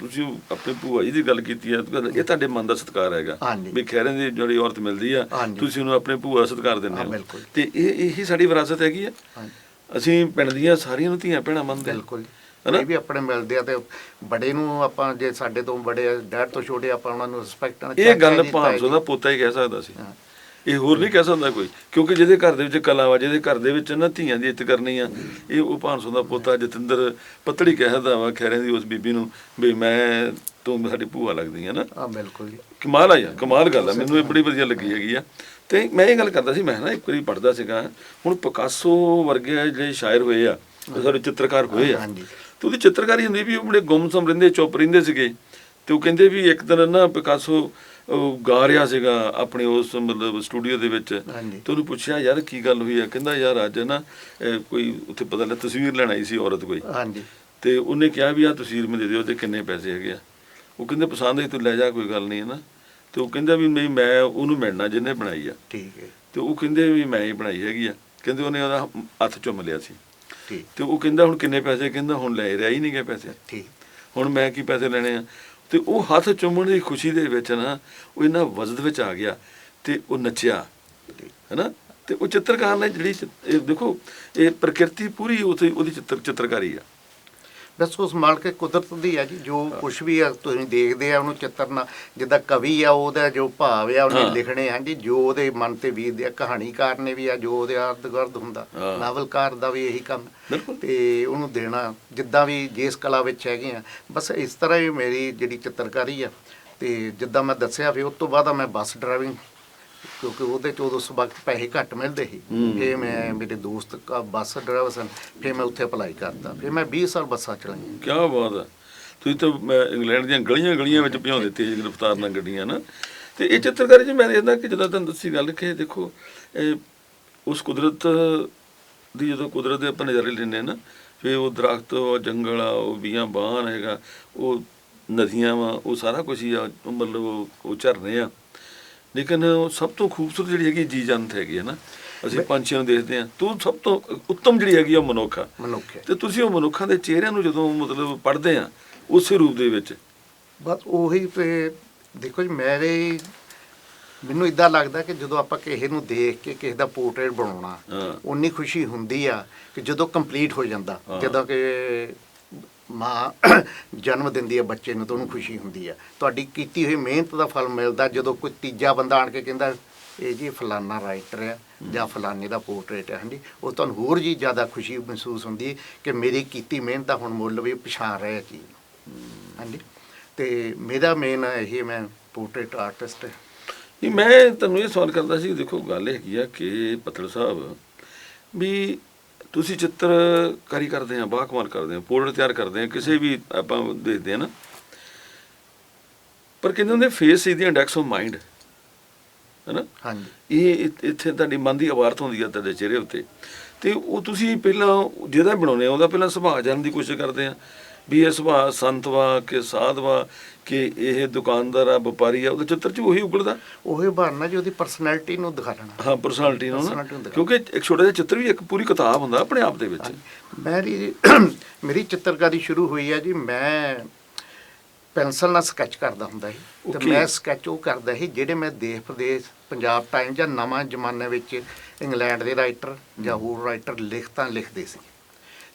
ਤੁਸੀਂ ਆਪਣੇ ਭੂਆ ਜੀ ਦੀ ਗੱਲ ਕੀਤੀ ਹੈ ਇਹ ਤੁਹਾਡੇ ਮਨ ਦਾ ਸਤਿਕਾਰ ਹੈਗਾ। ਵੀ ਖੈਰਾਂ ਦੀ ਜਿਹੜੀ ਔਰਤ ਮਿਲਦੀ ਆ। ਤੁਸੀਂ ਉਹਨੂੰ ਆਪਣੇ ਭੂਆ ਸਤਿਕਾਰ ਦਿੰਦੇ ਹਾਂ। ਤੇ ਇਹ ਇਹੀ ਸਾਡੀ ਵਿਰਾਸਤ ਹੈਗੀ ਆ ਅਸੀਂ ਪਿੰਡ ਦੀਆਂ ਸਾਰੀਆਂ ਨੂੰ ਧੀਆਂ ਭੈਣਾਂ ਮੰਨਦੇ। ਬਿਲਕੁਲ? ਕੋਈ ਵੀ ਆਪਣੇ ਮਿਲਦੇ ਆ ਤੇ ਬੜੇ ਨੂੰ ਆਪਾਂ ਜੇ ਸਾਡੇ ਤੋਂ ਬੜੇ ਡੈਡ ਤੋਂ ਛੋਟੇ ਆਪਾਂ ਉਹਨਾਂ ਨੂੰ ਰਿਸਪੈਕਟ ਨਾਲ ਇਹ ਗੱਲ ਚਾਚਾ ਜੀ, ਤਾਏ ਭਾਂਸੋ ਜੀ। ਦਾ ਪੋਤਾ ਹੀ ਕਹਿ ਸਕਦਾ ਸੀ। ਇਹ ਹੋਰ ਨਹੀਂ ਕਹਿ ਸਕਦਾ ਕੋਈ ਕਿਉਂਕਿ ਜਿਹਦੇ ਘਰ ਦੇ ਵਿੱਚ ਕਲਾ ਵਾ ਜਿਹਦੇ ਘਰ ਦੇ ਵਿੱਚ ਨਾ ਧੀਆਂ ਦੀ ਇੱਜ਼ਤ ਕਰਨੀ ਆ ਇਹ ਉਹ ਭਾਂਸੋ ਦਾ ਪੋਤਾ ਜਤਿੰਦਰ ਪਤੜੀ ਕਹਿਦਾ ਵਾ ਖੈਰਾਂ ਦੀ ਉਸ ਬੀਬੀ ਨੂੰ ਵੀ ਮੈਂ ਤੂੰ ਸਾਡੀ ਭੂਆ ਲੱਗਦੀ ਹੈ ਨਾ। ਹਾਂ ਬਿਲਕੁਲ ਜੀ। ਕਮਾਲ ਆ ਯਾਰ ਕਮਾਲ ਗੱਲ ਆ ਮੈਨੂੰ ਇਹ ਬੜੀ ਵਧੀਆ ਲੱਗੀ ਹੈਗੀ ਆ। ਤੇ ਮੈਂ ਇਹ ਗੱਲ ਕਰਦਾ ਸੀ ਮੈਂ ਨਾ ਇੱਕ ਵਾਰੀ ਪੜਦਾ ਸੀਗਾ ਹੁਣ ਪਿਕਾਸੋ ਵਰਗੇ ਜਿਹੜੇ ਸ਼ਾਇਰ ਹੋਏ ਆ ਸਾਡੇ ਚਿੱਤਰਕਾਰ ਹੋਏ ਆ। ਹਾਂਜੀ। ਤੇ ਉਹਦੀ ਚਿੱਤਰਕਾਰੀ ਹੁੰਦੀ ਵੀ ਉਹ ਬੜੇ ਗੁੰਮਸਮ ਰਹਿੰਦੇ ਚੁੱਪ ਰਹਿੰਦੇ ਸੀਗੇ। ਤੇ ਉਹ ਕਹਿੰਦੇ ਵੀ ਇੱਕ ਦਿਨ ਨਾ ਪਿਕਾਸੋ ਉਹ ਗਾ ਰਿਹਾ ਸੀਗਾ ਆਪਣੇ ਉਸ ਮਤਲਬ ਸਟੂਡੀਓ ਦੇ ਵਿੱਚ। ਤੇ ਉਹਨੂੰ ਪੁੱਛਿਆ ਯਾਰ ਕੀ ਗੱਲ ਹੋਈ ਆ? ਕਹਿੰਦਾ ਯਾਰ ਅੱਜ ਨਾ ਕੋਈ ਉੱਥੇ ਪਤਾ ਲੱਗਾ ਤਸਵੀਰ ਲੈਣ ਆਈ ਸੀ ਔਰਤ ਕੋਈ। ਹਾਂਜੀ। ਤੇ ਉਹਨੇ ਕਿਹਾ ਵੀ ਆ ਤਸਵੀਰ ਮੈਨੂੰ ਦੇ ਦਿਓ ਤੇ ਕਿੰਨੇ ਪੈਸੇ ਹੈਗੇ ਆ। ਉਹ ਕਹਿੰਦੇ ਪਸੰਦ ਹੈ ਤੂੰ ਲੈ ਜਾ ਕੋਈ ਗੱਲ ਨਹੀਂ ਹੈ ਨਾ। ਤੇ ਉਹ ਕਹਿੰਦਾ ਵੀ ਨਹੀਂ ਮੈਂ ਉਹਨੂੰ ਮਿਲਣਾ ਜਿਹਨੇ ਬਣਾਈ ਆ। ਠੀਕ ਹੈ। ਤੇ ਉਹ ਕਹਿੰਦੇ ਵੀ ਮੈਂ ਹੀ ਬਣਾਈ ਹੈਗੀ ਆ। ਕਹਿੰਦੇ ਉਹਨੇ ਉਹਦਾ ਹੱਥ ਚੁੰਮ ਲਿਆ ਸੀ। ਠੀਕ। ਤੇ ਉਹ ਕਹਿੰਦਾ ਹੁਣ ਕਿੰਨੇ ਪੈਸੇ? ਕਹਿੰਦਾ ਹੁਣ ਲੈ ਰਿਹਾ ਹੀ ਨਹੀਂ ਗਏ ਪੈਸੇ। ਠੀਕ। ਹੁਣ ਮੈਂ ਕੀ ਪੈਸੇ ਲੈਣੇ ਆ? ਤੇ ਉਹ ਹੱਥ ਚੁੰਮਣ ਦੀ ਖੁਸ਼ੀ ਦੇ ਵਿੱਚ ਨਾ ਉਹ ਇਹਨਾਂ ਵਜਦ ਵਿੱਚ ਆ ਗਿਆ ਤੇ ਉਹ ਨੱਚਿਆ ਠੀਕ ਹੈਨਾ? ਤੇ ਉਹ ਚਿੱਤਰਕਾਰ ਨੇ ਜਿਹੜੀ ਇਹ ਦੇਖੋ, ਇਹ ਪ੍ਰਕਿਰਤੀ ਪੂਰੀ ਉਥੇ ਉਹਦੀ ਚਿੱਤਰ ਚਿੱਤਰਕਾਰੀ ਆ। ਬਸ ਉਸ ਮਾਲਕ ਕੁਦਰਤ ਦੀ ਹੈ ਜੀ ਜੋ ਕੁਝ ਵੀ ਆ ਤੁਸੀਂ ਦੇਖਦੇ ਆ ਉਹਨੂੰ ਚਿੱਤਰਨਾ ਜਿੱਦਾਂ ਕਵੀ ਆ ਉਹਦਾ ਜੋ ਭਾਵ ਆ ਉਹਨੇ। ਲਿਖਣੇ ਆ ਜੀ ਜੋ ਉਹਦੇ ਮਨ ਤੇ ਬੀਤਦੇ ਆ ਕਹਾਣੀਕਾਰ ਨੇ ਵੀ ਆ ਜੋ ਉਹਦੇ ਅਰਧ ਗਰਦ ਹੁੰਦਾ। ਨਾਵਲਕਾਰ ਦਾ ਵੀ ਇਹੀ ਕੰਮ। ਤੇ ਉਹਨੂੰ ਦੇਣਾ ਜਿੱਦਾਂ ਵੀ ਜਿਸ ਕਲਾ ਵਿੱਚ ਹੈਗੇ ਆ ਬਸ ਇਸ ਤਰ੍ਹਾਂ ਹੀ ਮੇਰੀ ਜਿਹੜੀ ਚਿੱਤਰਕਾਰੀ ਆ ਤੇ ਜਿੱਦਾਂ ਮੈਂ ਦੱਸਿਆ ਵੀ ਉਸ ਤੋਂ ਬਾਅਦ ਮੈਂ ਬੱਸ ਡਰਾਈਵਿੰਗ ਕਿਉਂਕਿ ਉਹਦੇ ਚ ਉਦੋਂ ਉਸ ਵਕਤ ਪੈਸੇ ਘੱਟ ਮਿਲਦੇ ਸੀ। ਫੇ ਮੈਂ ਮੇਰੇ ਦੋਸਤ ਕਾ ਬੱਸ ਡਰਾਈਵਰ ਸਨ ਫੇ ਮੈਂ ਉੱਥੇ ਅਪਲਾਈ ਕਰਤਾ। ਫੇ ਮੈਂ 20 ਸਾਲ ਬੱਸਾਂ ਚਲਾਈਆਂ। ਕੀ ਬਾਤ ਹੈ ਤੁਸੀਂ ਤਾਂ ਮੈਂ ਇੰਗਲੈਂਡ ਦੀਆਂ ਗਲੀਆਂ ਗਲੀਆਂ ਵਿੱਚ ਭਜਾਉਂਦੇ ਤੇਜ਼ ਰਫ਼ਤਾਰ ਨਾਲ ਗੱਡੀਆਂ ਨਾ। ਤੇ ਇਹ ਚਿੱਤਰਕਾਰੀ 'ਚ ਮੈਂ ਦੇਖਦਾ ਕਿ ਜਦੋਂ ਤੁਹਾਨੂੰ ਦੱਸੀ ਗੱਲ ਕਿ ਦੇਖੋ ਇਹ ਉਸ ਕੁਦਰਤ ਦੀ ਜਦੋਂ ਕੁਦਰਤ ਦੇ ਆਪਾਂ ਨਜ਼ਾਰੇ ਲੈਂਦੇ ਹਾਂ ਨਾ ਵੀ ਉਹ ਦਰਖਤ ਉਹ ਜੰਗਲ ਆ ਉਹ ਬੀਆਂ ਬਾਣ ਹੈਗਾ ਉਹ ਨਦੀਆਂ ਵਾ ਉਹ ਸਾਰਾ ਕੁਝ ਹੀ ਆ ਮਤਲਬ ਉਹ ਉਹ ਝਰਨੇ ਆ। ਲੇਕਿਨ ਉਹ ਸਭ ਤੋਂ ਖੂਬਸੂਰਤ ਜਿਹੜੀ ਹੈਗੀ ਜੀ ਜੰਤ ਹੈਗੀ ਹੈ ਨਾ ਅਸੀਂ ਪੰਛੀਆਂ ਨੂੰ ਦੇਖਦੇ ਹਾਂ ਤੂੰ ਸਭ ਤੋਂ ਉੱਤਮ ਜਿਹੜੀ ਹੈਗੀ ਆ ਉਹ ਮਨੁੱਖ ਆ ਮਨੁੱਖ ਤੇ ਤੁਸੀਂ ਉਹ ਮਨੁੱਖਾਂ ਦੇ ਚਿਹਰਿਆਂ ਨੂੰ ਜਦੋਂ ਮਤਲਬ ਪੜ੍ਹਦੇ ਆ ਉਸੇ ਰੂਪ ਦੇ ਵਿੱਚ ਬਸ ਉਹੀ ਤੇ ਦੇਖੋ ਜੀ ਮੇਰੇ ਮੈਨੂੰ ਇਦਾਂ ਲੱਗਦਾ ਕਿ ਜਦੋਂ ਆਪਾਂ ਕਿਸੇ ਨੂੰ ਦੇਖ ਕੇ ਕਿਸੇ ਦਾ ਪੋਰਟਰੇਟ ਬਣਾਉਣਾ। ਉਨੀ ਖੁਸ਼ੀ ਹੁੰਦੀ ਆ ਕਿ ਜਦੋਂ ਕੰਪਲੀਟ ਹੋ ਜਾਂਦਾ। ਜਦੋਂ ਕਿ ਮਾਂ ਜਨਮ ਦਿੰਦੀ ਹੈ, ਬੱਚੇ ਨੂੰ ਤਾਂ ਉਹਨੂੰ ਖੁਸ਼ੀ ਹੁੰਦੀ ਹੈ। ਤੁਹਾਡੀ ਕੀਤੀ ਹੋਈ ਮਿਹਨਤ ਦਾ ਫਲ ਮਿਲਦਾ ਜਦੋਂ ਕੋਈ ਤੀਜਾ ਬੰਦਾ ਆਣ ਕੇ ਕਹਿੰਦਾ, ਇਹ ਜੀ ਫਲਾਨਾ ਰਾਈਟਰ ਆ ਜਾਂ ਫਲਾਨੇ ਦਾ ਪੋਰਟਰੇਟ ਹੈ। ਹਾਂਜੀ, ਉਹ ਤੁਹਾਨੂੰ ਹੋਰ ਜੀ ਜ਼ਿਆਦਾ ਖੁਸ਼ੀ ਮਹਿਸੂਸ ਹੁੰਦੀ ਕਿ ਮੇਰੀ ਕੀਤੀ ਮਿਹਨਤ ਦਾ ਹੁਣ ਮੁੱਲ ਵੀ ਪਛਾਣ ਰਿਹਾ ਚੀਜ਼ ਨੂੰ ਹਾਂਜੀ, ਤੇ ਮੇਰਾ ਮੇਨ ਇਹ ਮੈਂ ਪੋਰਟਰੇਟ ਆਰਟਿਸਟ ਨਹੀਂ, ਮੈਂ ਤੁਹਾਨੂੰ ਇਹ ਸਵਾਲ ਕਰਦਾ ਸੀ, ਦੇਖੋ ਗੱਲ ਹੈਗੀ ਆ ਕਿ ਪਤਲ ਸਾਹਿਬ ਵੀ ਤੁਸੀਂ ਚਿੱਤਰਕਾਰੀ ਕਰਦੇ ਆ ਬਾਖਮਾਰ ਕਰਦੇ ਆ ਪੋਰਟਰੇਟ ਤਿਆਰ ਕਰਦੇ ਆ ਕਿਸੇ ਵੀ ਆਪਾਂ ਦੇਖਦੇ ਆ ਨਾ। ਪਰ ਕਹਿੰਦੇ ਹੁੰਦੇ face is the index of mind ਹੈਨਾ? ਹਾਂਜੀ। ਇਹ ਇੱਥੇ ਤੁਹਾਡੀ ਮਨ ਦੀ ਅਵਾਰਤ ਹੁੰਦੀ ਆ ਤੁਹਾਡੇ ਚਿਹਰੇ ਉੱਤੇ। ਤੇ ਉਹ ਤੁਸੀਂ ਪਹਿਲਾਂ ਜਿਹਦਾ ਬਣਾਉਨੇ ਆ ਉਹਦਾ ਪਹਿਲਾਂ ਸੁਭਾਅ ਜਾਣਨ ਦੀ ਕੋਸ਼ਿਸ਼ ਕਰਦੇ ਆ। ਵੀ ਇਹ ਸੁਭਾਅ ਸੰਤ ਵਾ ਕਿ ਸਾਧ ਵਾ ਕਿ ਇਹ ਦੁਕਾਨਦਾਰ ਆ ਵਪਾਰੀ ਆ ਉਹਦੇ ਚਿੱਤਰ 'ਚ ਉਹੀ ਉਗਲਦਾ? ਉਹੀ ਬਣਨਾ ਜੀ ਉਹਦੀ ਪਰਸਨੈਲਿਟੀ ਨੂੰ ਦਿਖਾਣਾ ਹਾਂ ਪਰਸਨੈਲਿਟੀ ਨੂੰ ਕਿਉਂਕਿ ਇੱਕ ਛੋਟਾ ਜਿਹਾ ਚਿੱਤਰ ਵੀ ਇੱਕ ਪੂਰੀ ਕਿਤਾਬ ਹੁੰਦਾ ਆਪਣੇ ਆਪ ਦੇ ਵਿੱਚ। ਮੇਰੀ ਮੇਰੀ ਚਿੱਤਰਕਾਰੀ ਸ਼ੁਰੂ ਹੋਈ ਹੈ ਜੀ ਮੈਂ ਪੈਨਸਲ ਨਾਲ ਸਕੈਚ ਕਰਦਾ ਹੁੰਦਾ ਸੀ। ਤੇ. ਮੈਂ ਸਕੈਚ ਉਹ ਕਰਦਾ ਸੀ ਜਿਹੜੇ ਮੈਂ ਦੇਸ਼ ਪ੍ਰਦੇਸ਼ ਪੰਜਾਬ ਟਾਈਮ ਜਾਂ ਨਵਾਂ ਜ਼ਮਾਨੇ ਵਿੱਚ ਇੰਗਲੈਂਡ ਦੇ ਰਾਈਟਰ ਜਾਂ ਹੋਰ ਰਾਈਟਰ ਲਿਖਤਾਂ ਲਿਖਦੇ ਸੀ।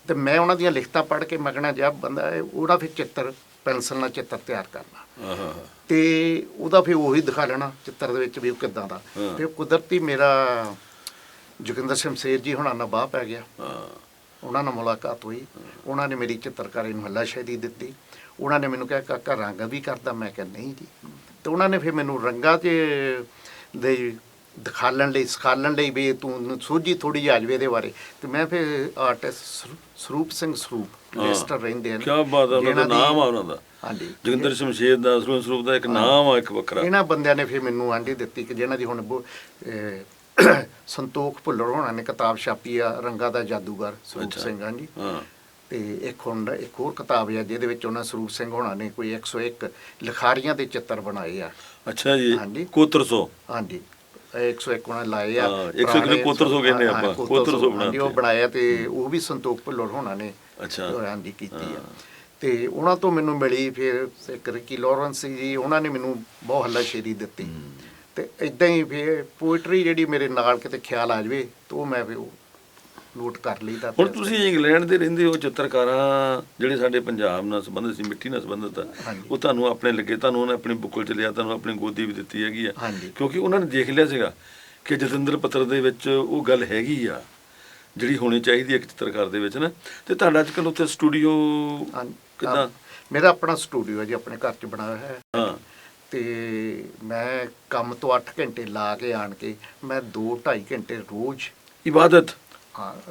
ਤੇ ਮੈਂ ਉਹਨਾਂ ਦੀਆਂ ਲਿਖਤਾਂ ਪੜ੍ਹ ਕੇ ਮਗਣਾ ਜਿਹਾ ਬੰਦਾ ਹੈ, ਉਹਦਾ ਫਿਰ ਚਿੱਤਰ ਪੈਨਸਲ ਨਾਲ ਚਿੱਤਰ ਤਿਆਰ ਕਰਨਾ। ਤੇ ਉਹਦਾ ਫਿਰ ਉਹੀ ਦਿਖਾ ਲੈਣਾ ਚਿੱਤਰ ਦੇ ਵਿੱਚ ਵੀ ਉਹ ਕਿੱਦਾਂ ਦਾ। ਤੇ ਕੁਦਰਤੀ ਮੇਰਾ ਜੋਗਿੰਦਰ ਸ਼ਮਸ਼ੇਰ ਜੀ ਹੁਣਾਂ ਨਾਲ ਬਾਹ ਪੈ ਗਿਆ। ਹਾਂ। ਉਹਨਾਂ ਨਾਲ ਮੁਲਾਕਾਤ ਹੋਈ। ਉਹਨਾਂ ਨੇ ਮੇਰੀ ਚਿੱਤਰਕਾਰੀ ਨੂੰ ਹੱਲਾਸ਼ੇਰੀ ਦਿੱਤੀ। ਉਹਨਾਂ ਨੇ ਮੈਨੂੰ ਕਿਹਾ ਕਾਕਾ ਰੰਗ ਵੀ ਕਰਦਾ। ਮੈਂ ਕਿਹਾ ਨਹੀਂ ਜੀ। ਤੇ ਉਹਨਾਂ ਨੇ ਫਿਰ ਮੈਨੂੰ ਰੰਗਾਂ 'ਚ ਦੇ ਦਿਖਾਲਣ ਲਈ ਸਿਖਾਲਣ ਲਈ ਵੀ ਤੂੰ ਸੋਝੀ ਥੋੜੀ ਜਿਹੀ ਆ ਜਾਵੇ ਇਹਦੇ ਬਾਰੇ। ਤੇ ਮੈਂ ਫਿਰ ਆਰਟਿਸਟ ਸਰੂਪ ਸਿੰਘ ਸਰੂਪ ਹਾਂ। ਲੈਸਟਰ ਰਹਿੰਦੇ ਹਨ। ਕੀ ਬਾਤ ਆ ਉਹਨਾਂ ਦਾ ਨਾਮ ਆ ਉਹਨਾਂ ਦਾ। ਹਾਂਜੀ। ਜੋਗਿੰਦਰ ਸ਼ਮਸ਼ੇਰ ਦਾ ਸਰੂਪ ਸਰੂਪ ਦਾ ਇੱਕ ਨਾਮ ਆ ਇੱਕ ਵੱਖਰਾ। ਇਹਨਾਂ ਬੰਦਿਆਂ ਨੇ ਫਿਰ ਮੈਨੂੰ ਆਂਡੀ ਦਿੱਤੀ ਕਿ ਜਿਹਨਾਂ ਦੀ ਹੁਣ ਸੰਤੋਖ ਭੁੱਲਰ ਹੋਣਾ ਨੇ ਕਿਤਾਬ ਛਾਪੀ ਆ ਰੰਗਾ ਦਾ ਜਾਦੂਗਰ ਸਰੂਪ। ਸਿੰਘ ਹਾਂ ਜੀ ਹਾਂ। ਤੇ ਇੱਕ ਹੁਣ ਇੱਕ ਹੋਰ ਕਿਤਾਬ ਆ ਜਿਹਦੇ ਵਿੱਚ ਉਹਨਾਂ ਸਰੂਪ ਸਿੰਘ ਹੋਣਾ ਨੇ ਕੋਈ 101 ਲਿਖਾਰੀਆਂ ਦੇ ਚਿੱਤਰ ਬਣਾਏ ਆ। ਅੱਛਾ ਜੀ। ਹਾਂਜੀ। ਕੋਤਰ ਹਾਂਜੀ। 101 ਉਹਨਾਂ ਲਾਏ ਆ ਹਾਂ, 101 ਨੂੰ ਪੁਰਾਣੇ- ਕੋਤਰ ਸੌ ਕਹਿੰਦੇ ਹਾਂ, ਆਪਾਂ, ਕੋਤਰ ਕੋਤਰ ਸੌ ਸੌ, ਬਣਾਤੇ। ਹਾਂਜੀ, ਉਹ ਬਣਾਇਆ ਤੇ ਉਹ ਵੀ ਸੰਤੋਖ ਭੁੱਲਰ ਹੋਣਾ ਨੇ ਅੱਛਾ। ਹਾਂਜੀ ਕੀਤੀ ਆ। ਹਾਂ। ਤੇ ਉਹਨਾਂ ਤੋਂ ਮੈਨੂੰ ਮਿਲੀ ਫਿਰ ਇੱਕ ਰਿਕੀ ਲਾਰੈਂਸ ਜੀ ਉਹਨਾਂ ਨੇ ਮੈਨੂੰ ਬਹੁਤ ਹੱਲਾਸ਼ੇਰੀ ਦਿੱਤੀ। ਤੇ ਇਦਾਂ ਹੀ ਫਿਰ ਪੋਇਟਰੀ ਜਿਹੜੀ ਮੇਰੇ ਨਾਲ ਕਿਤੇ ਖਿਆਲ ਆ ਜਾਵੇ ਤਾਂ ਉਹ ਮੈਂ ਫਿਰ ਨੋਟ ਕਰ ਲਈ ਤਾਂ ਹੁਣ ਤੁਸੀਂ ਇੰਗਲੈਂਡ ਦੇ ਰਹਿੰਦੇ ਹੋ ਚਿੱਤਰਕਾਰਾਂ ਜਿਹੜੇ ਸਾਡੇ ਪੰਜਾਬ ਨਾਲ ਸੰਬੰਧਿਤ ਸੀ ਮਿੱਟੀ ਨਾਲ ਸੰਬੰਧਿਤ ਆ। ਉਹ ਤੁਹਾਨੂੰ ਆਪਣੇ ਲੱਗੇ ਤੁਹਾਨੂੰ ਉਹਨੇ ਆਪਣੀ ਬੁੱਕਲ ਚ ਲਿਆ ਤੁਹਾਨੂੰ ਆਪਣੀ ਗੋਦੀ ਵੀ ਦਿੱਤੀ ਹੈਗੀ ਆ। ਕਿਉਂਕਿ ਉਹਨਾਂ ਨੇ ਦੇਖ ਲਿਆ ਸੀਗਾ ਕਿ ਜਤਿੰਦਰ ਪੱਤਰ ਦੇ ਵਿੱਚ ਉਹ ਗੱਲ ਹੈਗੀ ਆ ਜਿਹੜੀ ਹੋਣੀ ਚਾਹੀਦੀ ਹੈ ਇੱਕ ਚਿੱਤਰਕਾਰ ਦੇ ਵਿੱਚ ਨਾ ਤੇ ਤੁਹਾਡਾ ਅੱਜ ਕੱਲ ਉੱਥੇ ਸਟੂਡੀਓ। ਕਿੱਦਾਂ ਮੇਰਾ ਆਪਣਾ ਸਟੂਡੀਓ ਹੈ ਜੀ ਆਪਣੇ ਘਰ 'ਚ ਬਣਾਇਆ ਹੋਇਆ ਹੈ ਹਾਂ ਤੇ ਮੈਂ ਕੰਮ ਤੋਂ 8 ਘੰਟੇ ਲਾ ਕੇ ਆਣ ਕੇ ਮੈਂ 2 2.5 ਘੰਟੇ ਰੋਜ਼ ਇਬਾਦਤ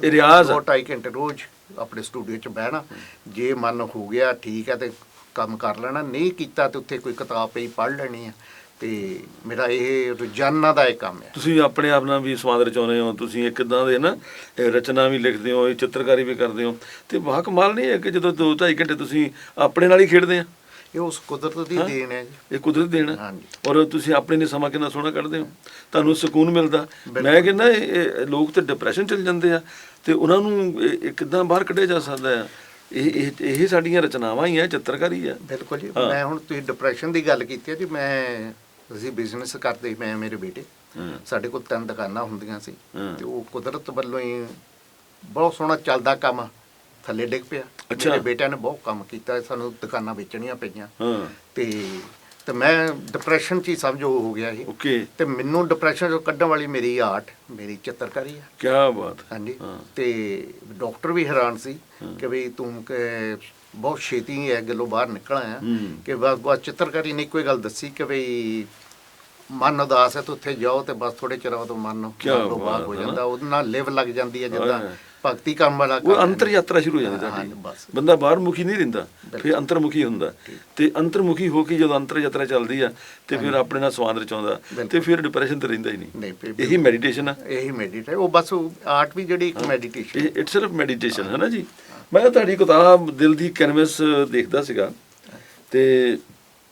ਇਹ ਰਿਆਜ਼ ਆ। 2 2.5 ਘੰਟੇ ਰੋਜ਼ ਆਪਣੇ ਸਟੂਡੀਓ 'ਚ ਬਹਿਣਾ। ਜੇ ਮਨ ਹੋ ਗਿਆ ਠੀਕ ਹੈ ਤੇ ਕੰਮ ਕਰ ਲੈਣਾ। ਨਹੀਂ ਕੀਤਾ ਤੇ ਉੱਥੇ ਕੋਈ ਕਿਤਾਬ ਪਈ ਪੜ੍ਹ ਲੈਣੀ ਆ। ਤੇ ਮੇਰਾ ਇਹ ਰੋਜ਼ਾਨਾ ਦਾ ਇਹ ਕੰਮ ਹੈ ਤੁਸੀਂ ਆਪਣੇ ਆਪ ਨਾਲ ਵੀ ਸਵਾਦ ਰਚਾਉਂਦੇ ਹੋ। ਤੁਸੀਂ ਇੱਕ ਇਦਾਂ ਦੇ ਨਾ ਇਹ ਰਚਨਾ ਵੀ ਲਿਖਦੇ ਹੋ ਇਹ ਚਿੱਤਰਕਾਰੀ ਵੀ ਕਰਦੇ ਹੋ। ਤੇ ਵਾਹ ਕਮਾਲ ਨਹੀਂ ਹੈ ਕਿ ਜਦੋਂ 2.5 ਘੰਟੇ ਤੁਸੀਂ ਆਪਣੇ ਨਾਲ ਹੀ ਖੇਡਦੇ ਆ? ਇਹ ਉਸ ਕੁਦਰਤ ਦੀ ਹਾਂ। ਦੇਣ ਹੈ ਜੀ ਇਹ ਕੁਦਰਤ ਦੇਣਾ ਹਾਂਜੀ। ਔਰ ਤੁਸੀਂ ਆਪਣੇ ਲਈ ਸਮਾਂ ਕਿੰਨਾ ਸੋਹਣਾ ਕੱਢਦੇ ਹੋ ਤੁਹਾਨੂੰ ਸਕੂਨ ਮਿਲਦਾ ਮੈਂ ਕਹਿੰਦਾ ਇਹ- ਲੋਕ ਤੇ ਡਿਪਰੈਸ਼ਨ ਚਲ ਜਾਂਦੇ ਆ ਤੇ ਉਹਨਾਂ ਨੂੰ ਕਿੱਦਾਂ ਬਾਹਰ ਕੱਢਿਆ ਜਾ ਸਕਦਾ ਆ ਇਹ ਇਹ ਇਹ ਸਾਡੀਆਂ ਰਚਨਾਵਾਂ ਹੀ ਆ ਚਿੱਤਰਕਾਰੀ ਆ ਬਿਲਕੁਲ ਜੀ ਹਾਂ। ਮੈਂ ਹੁਣ ਤੁਸੀਂ ਡਿਪਰੈਸ਼ਨ ਦੀ ਗੱਲ ਕੀਤੀ ਹੈ ਜੀ ਮੈਂ ਅਸੀਂ ਬਿਜ਼ਨਸ ਕਰਦੇ ਮੈਂ ਮੇਰੇ ਬੇਟੇ ਹਾਂ। ਸਾਡੇ ਕੋਲ ਤਿੰਨ ਦੁਕਾਨਾਂ ਹੁੰਦੀਆਂ ਸੀ ਹਾਂ। ਤੇ ਉਹ ਕੁਦਰਤ ਵੱਲੋਂ ਹੀ ਬਹੁਤ ਸੋਹਣਾ ਚੱਲਦਾ ਕੰਮ ਥੱਲੇ ਡਿੱਗ ਪਿਆ ਅੱਛਾ। ਮੇਰੇ ਬੇਟਿਆਂ ਨੇ ਬਹੁਤ ਕੰਮ ਕੀਤਾ ਸਾਨੂੰ ਦੁਕਾਨਾਂ ਵੇਚਣੀਆਂ ਪਈਆਂ ਹਾਂ ਤੇ ਤੇ ਮੈਂ ਡਿਪਰੈਸ਼ਨ 'ਚ ਹੀ ਸਮਝੋ ਹੋ ਗਿਆ ਇਹ ਓਕੇ ਤੇ ਮੈਨੂੰ ਡਿਪਰੈਸ਼ਨ ਚੋਂ ਕੱਢਣ ਵਾਲੀ ਮੇਰੀ ਆਰਟ ਮੇਰੀ ਚਿੱਤਰਕਾਰੀ ਹੈ ਕੀ ਬਾਤ ਹੈ। ਹਾਂਜੀ ਹਾਂ। ਤੇ ਡਾਕਟਰ ਵੀ ਹੈਰਾਨ ਸੀ ਕਿ ਵੀ ਤੂੰ ਕਿ ਬਹੁਤ ਛੇਤੀ ਇਹ ਗੱਲੋਂ ਬਾਹਰ ਨਿਕਲ ਆਇਆ ਹੂੰ। ਕਿ ਬਸ ਬਸ ਚਿੱਤਰਕਾਰੀ ਨੇ ਕੋਈ ਗੱਲ ਦੱਸੀ ਕਿ ਵੀ ਮਨ ਉਦਾਸ ਹੈ ਤਾਂ ਉੱਥੇ ਜਾਓ ਤੇ ਬਸ ਥੋੜੇ ਚਿਰ ਬਾਅਦ ਉਹ ਮਨ ਕਿਆ ਬਾਹਰ ਹੋ ਹੈ ਜਾਂਦਾ। ਉਹਦੇ ਨਾਲ ਲਿਵ ਲੱਗ ਜਾਂਦੀ ਹੈ ਜਿੱਦਾਂ ਹਾਂ। ਭਗਤੀ ਕੰਮ ਵਾਲਾ ਉਹ ਅੰਤਰ ਯਾਤਰਾ ਸ਼ੁਰੂ ਹੋ ਜਾਂਦੀ ਹਾਂ। ਬੰਦਾ ਬਾਹਰ ਮੁਖੀ ਨਹੀਂ ਰਹਿੰਦਾ ਫਿਰ। ਅੰਤਰਮੁਖੀ ਹੁੰਦਾ। ਤੇ ਅੰਤਰਮੁਖੀ ਹੋ ਕੇ ਜਦੋਂ ਅੰਤਰ ਯਾਤਰਾ ਚੱਲਦੀ ਆ ਤੇ ਫਿਰ ਆਪਣੇ ਨਾਲ ਸਵਾਦ ਰਚਾਉਂਦਾ। ਤੇ। ਫਿਰ ਡਿਪਰੈਸ਼ਨ ਤੇ ਰਹਿੰਦਾ ਹੀ ਨਹੀਂ। ਇਹੀ ਮੈਡੀਟੇਸ਼ਨ ਆ। ਇਹੀ ਮੈਡੀਟੇਟ ਉਹ ਬਸ ਆਰਟ ਵੀ ਜਿਹੜੀ ਇੱਕ ਮੈਡੀਟੇਸ਼ਨ ਇਟਸ ਸਿਰਫ ਮੈਡੀਟੇਸ਼ਨ ਹੈ। ਨਾ ਜੀ? ਮੈਂ ਤੁਹਾਡੀ ਕਿਤਾਬ ਦਿਲ ਦੀ ਕੈਨਵਸ ਦੇਖਦਾ ਸੀਗਾ। ਤੇ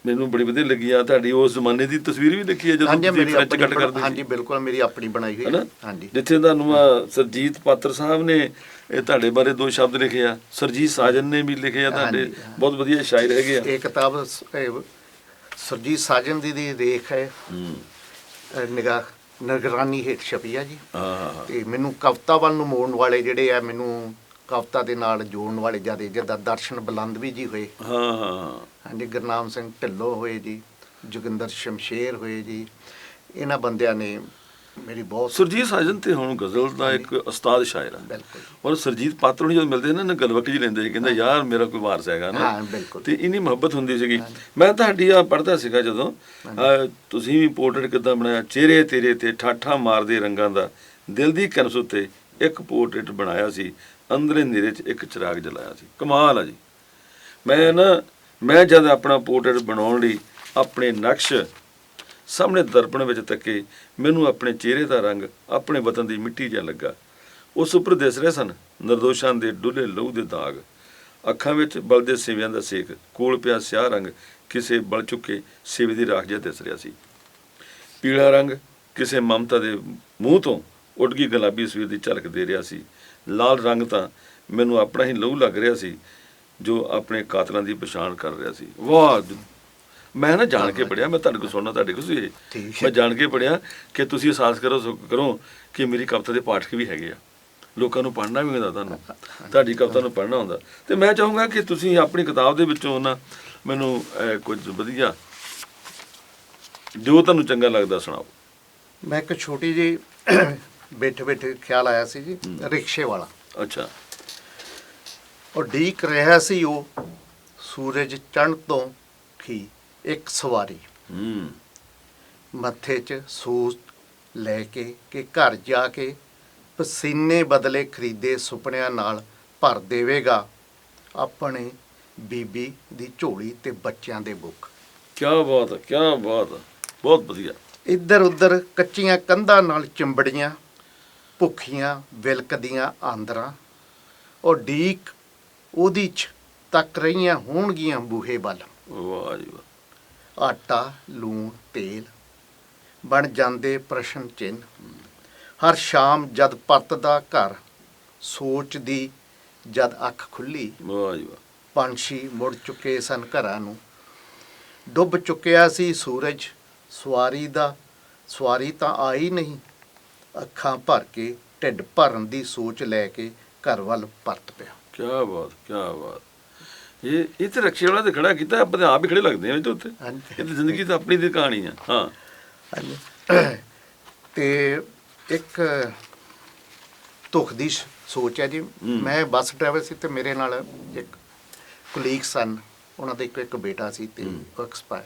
ਮੈਨੂੰ ਬੜੀ ਵਧੀਆ ਲੱਗੀ ਆ ਤੁਹਾਡੀ ਉਸ ਜ਼ਮਾਨੇ ਦੀ ਤਸਵੀਰ ਵੀ ਦੇਖੀ ਹੈ ਜਦੋਂ ਹਾਂਜੀ ਤੁਸੀਂ ਫ੍ਰੈਂਚ ਕੱਟ ਕਰਦੇ ਹਾਂਜੀ ਸੀ ਬਿਲਕੁਲ ਮੇਰੀ ਆਪਣੀ ਬਣਾਈ ਹੋਈ ਹੈ। ਹਾਂਜੀ। ਜਿੱਥੇ ਤੁਹਾਨੂੰ ਸਰਜੀਤ ਪਾਤਰ ਸਾਹਿਬ ਨੇ ਇਹ ਤੁਹਾਡੇ ਬਾਰੇ ਦੋ ਸ਼ਬਦ ਲਿਖੇ ਆ। ਸਰਜੀਤ ਸਾਜਨ ਨੇ ਵੀ ਲਿਖੇ ਆ ਤੁਹਾਡੇ। ਹਾਂਜੀ। ਬਹੁਤ ਵਧੀਆ ਸ਼ਾਇਰ ਹੈਗੇ ਆ। ਇਹ ਕਿਤਾਬ ਸਰਜੀਤ ਸਾਜਨ ਦੀ ਦੀ ਰੇਖ ਹੈ। ਨਿਗਾਹ ਨਿਗਰਾਨੀ ਹੇਠ ਛਪੀ ਆ ਜੀ। ਹਾਂ ਤੇ ਮੈਨੂੰ ਕਵਿਤਾ ਵੱਲ ਨੂੰ ਮੋੜਨ ਵਾਲੇ ਜਿਹੜੇ ਆ ਮੈਨੂੰ ਕਵਿਤਾ ਦੇ ਨਾਲ ਜੋੜਨ ਵਾਲੇ ਜ਼ਿਆਦਾ ਜਿੱਦਾਂ ਦਰਸ਼ਨ ਬੁਲੰਦ ਵੀ ਜੀ ਹੋਏ। ਹਾਂ ਹਾਂ। ਹਾਂਜੀ ਗੁਰਨਾਮ ਸਿੰਘ ਢਿੱਲੋਂ ਹੋਏ ਜੀ ਜੋਗਿੰਦਰ ਸ਼ਮਸ਼ੇਰ ਹੋਏ ਜੀ ਇਹਨਾਂ ਬੰਦਿਆਂ ਨੇ ਮੇਰੀ ਬਹੁਤ ਸਰਜੀਤ ਸਾਜਨ ਤੇ ਹੁਣ ਗਜ਼ਲ ਦਾ ਇੱਕ ਉਸਤਾਦ ਸ਼ਾਇਰ ਆ। ਬਿਲਕੁਲ। ਔਰ ਸਰਜੀਤ ਪਾਤਰ ਨੂੰ ਜਦੋਂ ਮਿਲਦੇ ਨੇ ਨਾ ਗਲਵਕ ਜੀ ਲੈਂਦੇ ਕਹਿੰਦਾ ਯਾਰ ਮੇਰਾ ਕੋਈ ਵਾਰਸ ਹੈਗਾ ਨਾ। ਹਾਂ, ਬਿਲਕੁਲ। ਤੇ ਇੰਨੀ ਮੁਹੱਬਤ ਹੁੰਦੀ ਸੀਗੀ। ਮੈਂ ਤੁਹਾਡੀ ਆ ਪੜ੍ਹਦਾ ਸੀਗਾ ਜਦੋਂ ਤੁਸੀਂ ਵੀ ਪੋਰਟਰੇਟ ਕਿੱਦਾਂ ਬਣਾਇਆ? ਚਿਹਰੇ ਤੇਰੇ ਤੇ ਠਾਠਾ ਮਾਰਦੇ ਰੰਗਾਂ ਦਾ ਦਿਲ ਦੀ ਕਨਸ ਉੱਤੇ ਇੱਕ ਪੋਰਟਰੇਟ ਬਣਾਇਆ ਸੀ ਅੰਦਰੇ ਨੇਰੇ 'ਚ ਇੱਕ ਚਿਰਾਗ ਜਲਾਇਆ ਸੀ। ਕਮਾਲ ਆ ਜੀ। ਮੈਂ ਨਾ ਮੈਂ ਜਦ ਆਪਣਾ ਪੋਰਟਰੇਟ ਬਣਾਉਣ ਲਈ ਆਪਣੇ ਨਕਸ਼ ਸਾਹਮਣੇ ਦਰਪਣ ਵਿੱਚ ਤੱਕੇ, ਮੈਨੂੰ ਆਪਣੇ ਚਿਹਰੇ ਦਾ ਰੰਗ, ਆਪਣੇ ਵਤਨ ਦੀ ਮਿੱਟੀ ਜਿਹਾ ਲੱਗਾ। ਉਸ ਉੱਪਰ ਦਿਸ ਰਹੇ ਸਨ ਨਿਰਦੋਸ਼ਾਂ ਦੇ ਡੁੱਲੇ ਲਹੂ ਦੇ ਦਾਗ। ਅੱਖਾਂ ਵਿੱਚ ਬਲਦੇ ਸਿਵਿਆਂ ਦਾ ਸੇਕ, ਕੋਲ ਪਿਆ ਸਿਆਹ ਰੰਗ, ਕਿਸੇ ਬਲ ਚੁੱਕੇ ਸਿਵੇ ਦੀ ਰਾਖ ਜਿਹਾ ਦਿਸ ਰਿਹਾ ਸੀ। ਪੀਲਾ ਰੰਗ ਕਿਸੇ ਮਮਤਾ ਦੇ ਮੂੰਹ ਤੋਂ ਉੱਡ ਗਈ ਗੁਲਾਬੀ ਸਵੇਰ ਦੀ ਝਲਕ ਦੇ ਰਿਹਾ ਸੀ। ਲਾਲ ਰੰਗ ਤਾਂ ਮੈਨੂੰ ਆਪਣਾ ਹੀ ਲਹੂ ਲੱਗ ਰਿਹਾ ਸੀ। ਜੋ ਆਪਣੇ ਕਾਤਲਾਂ ਦੀ ਪਛਾਣ ਕਰ ਰਿਹਾ ਸੀ। ਵਾਹ ਮੈਂ ਨਾ ਜਾਣ ਕੇ ਪੜਿਆ ਮੈਂ ਤੁਹਾਡੇ ਕੋਲ ਸੁਣਨਾ ਤੁਹਾਡੇ ਕੋਲ ਸੀ। ਮੈਂ ਜਾਣ ਕੇ ਪੜਿਆ ਕਿ ਤੁਸੀਂ ਅਹਿਸਾਸ ਕਰੋ ਕਰੋ ਕਿ ਮੇਰੀ ਕਵਿਤਾ ਦੇ ਪਾਠਕ ਵੀ ਹੈਗੇ ਆ। ਲੋਕਾਂ ਨੂੰ ਪੜ੍ਹਨਾ ਵੀ ਹੁੰਦਾ ਤੁਹਾਨੂੰ। ਤੁਹਾਡੀ ਕਵਿਤਾ ਨੂੰ ਪੜ੍ਹਨਾ ਹੁੰਦਾ। ਤੇ ਮੈਂ ਚਾਹੂੰਗਾ ਕਿ ਤੁਸੀਂ ਆਪਣੀ ਕਿਤਾਬ ਦੇ ਵਿੱਚੋਂ ਨਾ ਮੈਨੂੰ ਕੁਝ ਵਧੀਆ ਜੋ ਤੁਹਾਨੂੰ ਚੰਗਾ ਲੱਗਦਾ ਸੁਣਾਓ। ਮੈਂ ਇੱਕ ਛੋਟੀ ਜੀ ਬੈਠੇ ਬੈਠੇ ਖਿਆਲ ਆਇਆ ਸੀ ਜੀ ਰਿਕਸ਼ੇ ਵਾਲਾ। ਅੱਛਾ। ਉਹ ਡੀਕ ਰਿਹਾ ਸੀ ਉਹ ਸੂਰਜ ਚੜ੍ਹਨ ਤੋਂ ਹੀ ਇੱਕ ਸਵਾਰੀ। ਹੂੰ। ਮੱਥੇ 'ਚ ਸੂਤ ਲੈ ਕੇ ਕਿ ਘਰ ਜਾ ਕੇ ਪਸੀਨੇ ਬਦਲੇ ਖਰੀਦੇ ਸੁਪਨਿਆਂ ਨਾਲ ਭਰ ਦੇਵੇਗਾ ਆਪਣੇ ਬੀਬੀ ਦੀ ਝੋਲੀ ਤੇ ਬੱਚਿਆਂ ਦੇ ਬੁੱਕ। ਕੀ ਬਾਤ ਹੈ ਕੀ ਬਾਤ ਹੈ। ਬਹੁਤ ਵਧੀਆ। ਇੱਧਰ ਉੱਧਰ ਕੱਚੀਆਂ ਕੰਧਾਂ ਨਾਲ ਚਿੰਬੜੀਆਂ ਭੁੱਖੀਆਂ ਵਿਲਕਦੀਆਂ ਆਂਦਰਾਂ। ਉਹ ਡੀਕ ਉਹਦੀ ਚ ਤੱਕ ਰਹੀਆਂ ਹੋਣਗੀਆਂ ਬੂਹੇ ਵੱਲ। ਵਾਹ ਜੀ ਵਾਹ। ਆਟਾ ਲੂਣ ਤੇਲ ਬਣ ਜਾਂਦੇ ਪ੍ਰਸ਼ਨ ਚਿੰਨ ਹਰ ਸ਼ਾਮ ਜਦ ਪਰਤਦਾ ਘਰ ਸੋਚਦੀ ਜਦ ਅੱਖ ਖੁੱਲੀ ਵਾਹ ਜੀ ਵਾਹ। ਪੰਛੀ ਮੁੜ ਚੁੱਕੇ ਸਨ ਘਰਾਂ ਨੂੰ। ਡੁੱਬ ਚੁੱਕਿਆ ਸੀ ਸੂਰਜ ਸਵਾਰੀ ਦਾ ਸਵਾਰੀ ਤਾਂ ਆਈ ਨਹੀਂ। ਅੱਖਾਂ ਭਰ ਕੇ ਢਿੱਡ ਭਰਨ ਦੀ ਸੋਚ ਲੈ ਕੇ ਘਰ ਵੱਲ ਪਰਤ ਪਿਆ। ਕੀ ਬਾਤ ਕੀ ਬਾਤ। ਇਹ ਇਹ ਤੇ ਰਕਸ਼ੇ ਵਾਲਾ ਤੇ ਖੜਾ ਕੀਤਾ ਆਪਾਂ ਤੇ ਆਪ ਹੀ ਖੜੇ ਲੱਗਦੇ ਆ ਇਹ ਤੇ ਉੱਤੇ। ਹਾਂਜੀ। ਇਹ ਤੇ ਜ਼ਿੰਦਗੀ ਤਾਂ ਆਪਣੀ ਦੀ ਕਹਾਣੀ ਆ ਹਾਂ। ਤੇ ਇੱਕ ਦੁੱਖ ਦੀ ਸੋਚ ਹੈ ਜੀ। ਮੈਂ ਬੱਸ ਡਰਾਈਵਰ ਸੀ ਤੇ ਮੇਰੇ ਨਾਲ ਇੱਕ ਕੁਲੀਗ ਸਨ। ਉਹਨਾਂ ਦਾ ਇੱਕ ਇੱਕ ਬੇਟਾ ਸੀ ਤੇ ਐਕਸਪਾਇਰ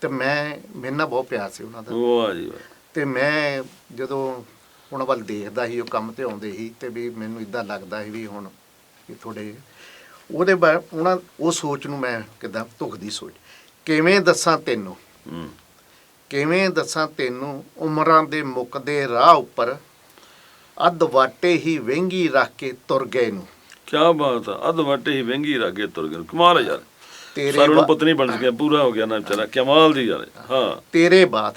ਤੇ ਮੈਂ ਮੇਰੇ ਨਾਲ ਬਹੁਤ ਪਿਆਰ ਸੀ ਉਹਨਾਂ ਦਾ। ਵਾਹ ਜੀ ਵਾਹ। ਤੇ ਮੈਂ ਜਦੋਂ ਉਹਨਾਂ ਵੱਲ ਦੇਖਦਾ ਸੀ ਉਹ ਕੰਮ ਤੇ ਆਉਂਦੇ ਸੀ ਤੇ ਵੀ ਮੈਨੂੰ ਇਦਾਂ ਲੱਗਦਾ ਸੀ ਵੀ ਹੁਣ ਇਹ ਥੋੜੇ ਉਹਦੇ ਬਾਅਦ ਉਹਨਾਂ ਉਹ ਸੋਚ ਨੂੰ ਮੈਂ ਕਿਦਾਂ ਦੁੱਖ ਦੀ ਸੋਚ। ਕਿਵੇਂ ਦੱਸਾਂ ਤੈਨੂੰ? ਕਿਵੇਂ ਦੱਸਾਂ ਤੈਨੂੰ? ਉਮਰਾਂ ਦੇ ਮੁੱਕਦੇ ਰਾਹ ਉੱਪਰ ਅੱਧ ਵਾਟੇ ਹੀ ਵਹਿੰਗੀ ਰੱਖ ਕੇ ਤੁਰ ਗਏ ਨੂੰ। ਕੀ ਬਾਤ ਆ ਅਧ ਵਾਟੇ ਹੀ ਵਹਿੰਗੀ ਰਾਗੇ ਤੁਰ ਗਏ ਕਮਾਲ ਹੈ ਯਾਰ। ਤੇਰੇ ਸਾਰਿਆਂ ਨੂੰ ਬਾ- ਪਤਾ ਨਹੀਂ ਬਣ ਗਿਆ ਪੂਰਾ ਹੋ ਗਿਆ ਨਾ ਵਿਚਾਰਾ ਕਮਾਲ ਦੀ ਯਾਰ ਹਾਂ ਤੇਰੇ ਬਾਅਦ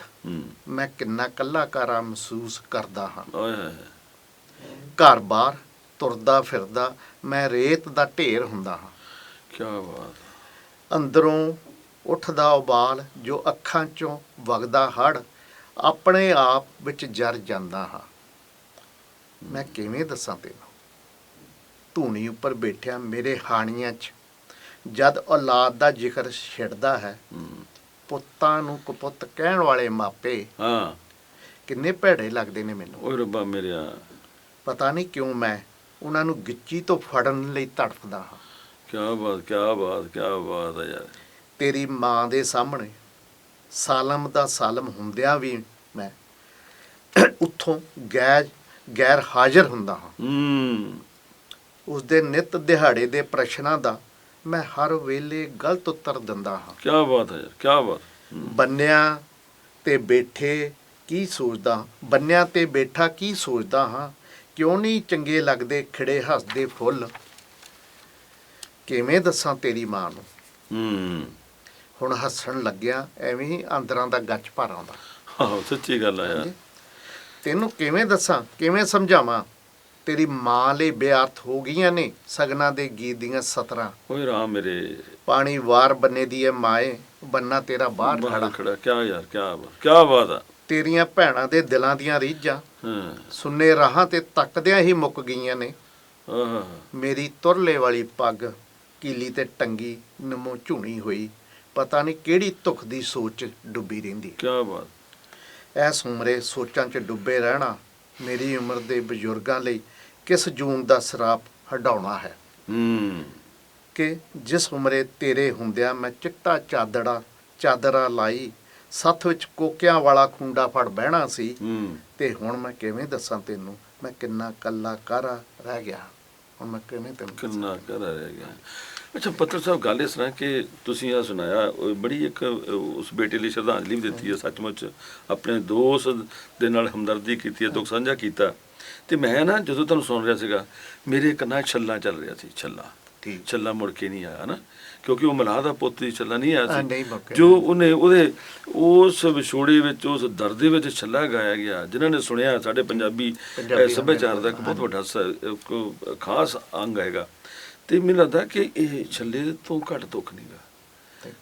ਮੈਂ ਕਿੰਨਾ ਕੱਲਾਕਾਰਾ ਮਹਿਸੂਸ ਕਰਦਾ ਹਾਂ। ਓਏ ਹੋਏ ਘਰ-ਬਾਰ ਤੁਰਦਾ ਫਿਰਦਾ ਮੈਂ ਰੇਤ ਦਾ ਢੇਰ ਹੁੰਦਾ ਹਾਂ। ਕੀ ਬਾਤ। ਅੰਦਰੋਂ ਉੱਠਦਾ ਉਬਾਲ ਜੋ ਅੱਖਾਂ ਚੋਂ ਵਗਦਾ ਹੜ ਆਪਣੇ ਆਪ ਵਿੱਚ ਜਰ ਜਾਂਦਾ ਹਾਂ। ਮੈਂ ਕਿਵੇਂ ਦੱਸਾਂ ਤੈਨੂੰ? ਧੂਣੀ ਉੱਪਰ ਬੈਠਿਆ ਮੇਰੇ ਹਾਣੀਆਂ 'ਚ ਜਦ ਔਲਾਦ ਦਾ ਜ਼ਿਕਰ ਛਿੜਦਾ ਹੈ ਪੁੱਤਾਂ ਨੂੰ ਕਪੁੱਤ ਕਹਿਣ ਵਾਲੇ ਮਾਪੇ ਹਾਂ। ਕਿੰਨੇ ਭੈੜੇ ਲੱਗਦੇ ਨੇ ਮੈਨੂੰ। ਓਏ ਰੱਬਾ ਮੇਰਿਆ। ਪਤਾ ਨਹੀਂ ਕਿਉਂ ਮੈਂ ਉਹਨਾਂ ਨੂੰ ਗਿੱਚੀ ਤੋਂ ਫੜਨ ਲਈ ਤੜਫਦਾ ਹਾਂ। ਕੀ ਬਾਤ ਕੀ ਬਾਤ ਕੀ ਬਾਤ ਹੈ ਯਾਰ। ਤੇਰੀ ਮਾਂ ਦੇ ਸਾਹਮਣੇ ਸਾਲਮ ਦਾ ਸਾਲਮ ਹੁੰਦਿਆਂ ਵੀ ਮੈਂ ਉੱਥੋਂ ਗੈਰ ਗੈਰ ਹਾਜ਼ਰ ਹੁੰਦਾ ਹਾਂ। ਹੂੰ। ਉਸ ਦੇ ਨਿਤ ਦਿਹਾੜੇ ਦੇ ਪ੍ਰਸ਼ਨਾਂ ਦਾ ਮੈਂ ਹਰ ਵੇਲੇ ਗਲਤ ਉੱਤਰ ਦਿੰਦਾ ਹਾਂ। ਕੀ ਬਾਤ ਹੈ ਯਾਰ ਕੀ ਬਾਤ। ਬੰਨਿਆਂ ਤੇ ਬੈਠੇ ਕੀ ਸੋਚਦਾ ਬੰਨਿਆਂ ਤੇ ਬੈਠਾ ਕੀ ਸੋਚਦਾ ਹਾਂ। ਕਿਉਂ ਨਹੀਂ ਚੰਗੇ ਲੱਗਦੇ ਖਿੜੇ ਹੱਸਦੇ ਫੁੱਲ? ਕਿਵੇਂ ਦੱਸਾਂ ਤੇਰੀ ਮਾਂ ਨੂੰ? ਹੂੰ। ਹੁਣ ਹੱਸਣ ਲੱਗਿਆ ਐਵੇਂ ਹੀ ਅੰਦਰਾਂ ਦਾ ਗੱਚ ਭਰ ਆਉਂਦਾ। ਹਾਂ ਸੱਚੀ ਗੱਲ ਆ ਯਾਰ। ਤੈਨੂੰ ਕਿਵੇਂ ਦੱਸਾਂ ਕਿਵੇਂ ਸਮਝਾਵਾਂ? ਤੇਰੀ ਮਾਂ ਲਈ ਬੇਅਰਥ ਹੋ ਗਈਆਂ ਨੇ ਸਗਨਾਂ ਦੇ ਗੀਤ ਦੀਆਂ ਸਤਰਾਂ। ਓਏ ਰਾਮ ਮੇਰੇ। ਪਾਣੀ ਵਾਰ ਬੰਨੇ ਦੀ ਐ ਮਾਏ ਬੰਨਾ ਤੇਰਾ ਬਾਹਰ ਖੜਾ। ਖੜਾ ਕੀ ਯਾਰ ਕੀ ਬਾਤ ਕੀ ਬਾਤ ਆ। ਤੇਰੀਆਂ ਭੈਣਾਂ ਦੇ ਦਿਲਾਂ ਦੀਆਂ ਰੀਝਾਂ ਹਾਂ। ਸੁੰਨੇ ਰਾਹਾਂ ਤੇ ਤੱਕਦਿਆਂ ਹੀ ਮੁੱਕ ਗਈਆਂ ਨੇ। ਆਹ ਮੇਰੀ ਤੁਰਲੇ ਵਾਲੀ ਪੱਗ ਕੀਲੀ ਤੇ ਟੰਗੀ ਨਮੋ ਝੁਣੀ ਹੋਈ। ਪਤਾ ਨਹੀਂ ਕਿਹੜੀ ਧੁਖ ਦੀ ਸੋਚ ਡੁੱਬੀ ਰਹਿੰਦੀ। ਕੀ ਬਾਤ। ਐਸ ਉਮਰੇ ਸੋਚਾਂ 'ਚ ਡੁੱਬੇ ਰਹਿਣਾ ਮੇਰੀ ਉਮਰ ਦੇ ਬਜ਼ੁਰਗਾਂ ਲਈ ਕਿਸ ਜੂਨ ਦਾ ਸਰਾਪ ਹਟਾਉਣਾ ਹੈ? ਹੂੰ। ਕਿ ਜਿਸ ਉਮਰੇ ਤੇਰੇ ਹੁੰਦਿਆਂ ਮੈਂ ਚਿੱਟਾ ਚਾਦੜਾ ਚਾਦਰਾ ਲਾਈ ਸੱਥ ਵਿੱਚ ਕੋਕਿਆਂ ਵਾਲਾ ਖੁੰਡਾ ਫੜ ਬਹਿਣਾ ਸੀ ਤੇ ਹੁਣ ਮੈਂ ਕਿਵੇਂ ਦੱਸਾਂ ਤੈਨੂੰ? ਮੈਂ ਕਿੰਨਾ ਕੱਲਾ ਕਾਰਾ ਰਹਿ ਗਿਆ। ਹੁਣ ਮੈਂ ਕਿਵੇਂ ਤੈਨੂੰ? ਕਿੰਨਾ ਕਰ ਰਹਿ ਗਿਆ। ਅੱਛਾ ਪੱਤਰ ਸਾਹਿਬ ਗੱਲ ਇਸ ਤਰ੍ਹਾਂ ਕਿ ਤੁਸੀਂ ਆ ਸੁਣਾਇਆ ਬੜੀ ਇੱਕ ਉਸ ਬੇਟੇ ਲਈ ਸ਼ਰਧਾਂਜਲੀ ਵੀ ਦਿੱਤੀ ਹੈ ਸੱਚਮੁੱਚ। ਆਪਣੇ ਦੋਸਤ ਦੇ ਨਾਲ ਹਮਦਰਦੀ ਕੀਤੀ ਹੈ ਦੁੱਖ ਸਾਂਝਾ ਕੀਤਾ। ਤੇ ਮੈਂ ਨਾ ਜਦੋਂ ਤੁਹਾਨੂੰ ਸੁਣ ਰਿਹਾ ਸੀਗਾ ਮੇਰੇ ਕੰਨਾਂ ਛੱਲਾ ਚੱਲ ਰਿਹਾ ਸੀ ਛੱਲਾ। ਠੀਕ। ਛੱਲਾ ਮੁੜ ਕੇ ਨਹੀਂ ਆਇਆ ਨਾ ਕਿਉਂਕਿ ਉਹ ਮਲਾਹ ਦਾ ਪੁੱਤ ਹੀ ਛੱਲਾ ਨਹੀਂ ਆਇਆ ਸੀ। ਜੋ ਉਹਨੇ ਉਹਦੇ ਉਸ ਵਿਛੋੜੇ ਵਿੱਚ ਉਸ ਦਰਦ ਦੇ ਵਿੱਚ ਛੱਲਾ ਗਾਇਆ ਗਿਆ ਜਿਨ੍ਹਾਂ ਨੇ ਸੁਣਿਆ ਸਾਡੇ ਪੰਜਾਬੀ ਸੱਭਿਆਚਾਰ ਦਾ ਇੱਕ ਬਹੁਤ ਵੱਡਾ ਖਾਸ ਅੰਗ ਹੈਗਾ। ਤੇ ਮੈਨੂੰ ਲੱਗਦਾ ਕਿ ਇਹ ਛੱਲੇ ਤੋਂ ਘੱਟ ਦੁੱਖ ਨਹੀਂਗਾ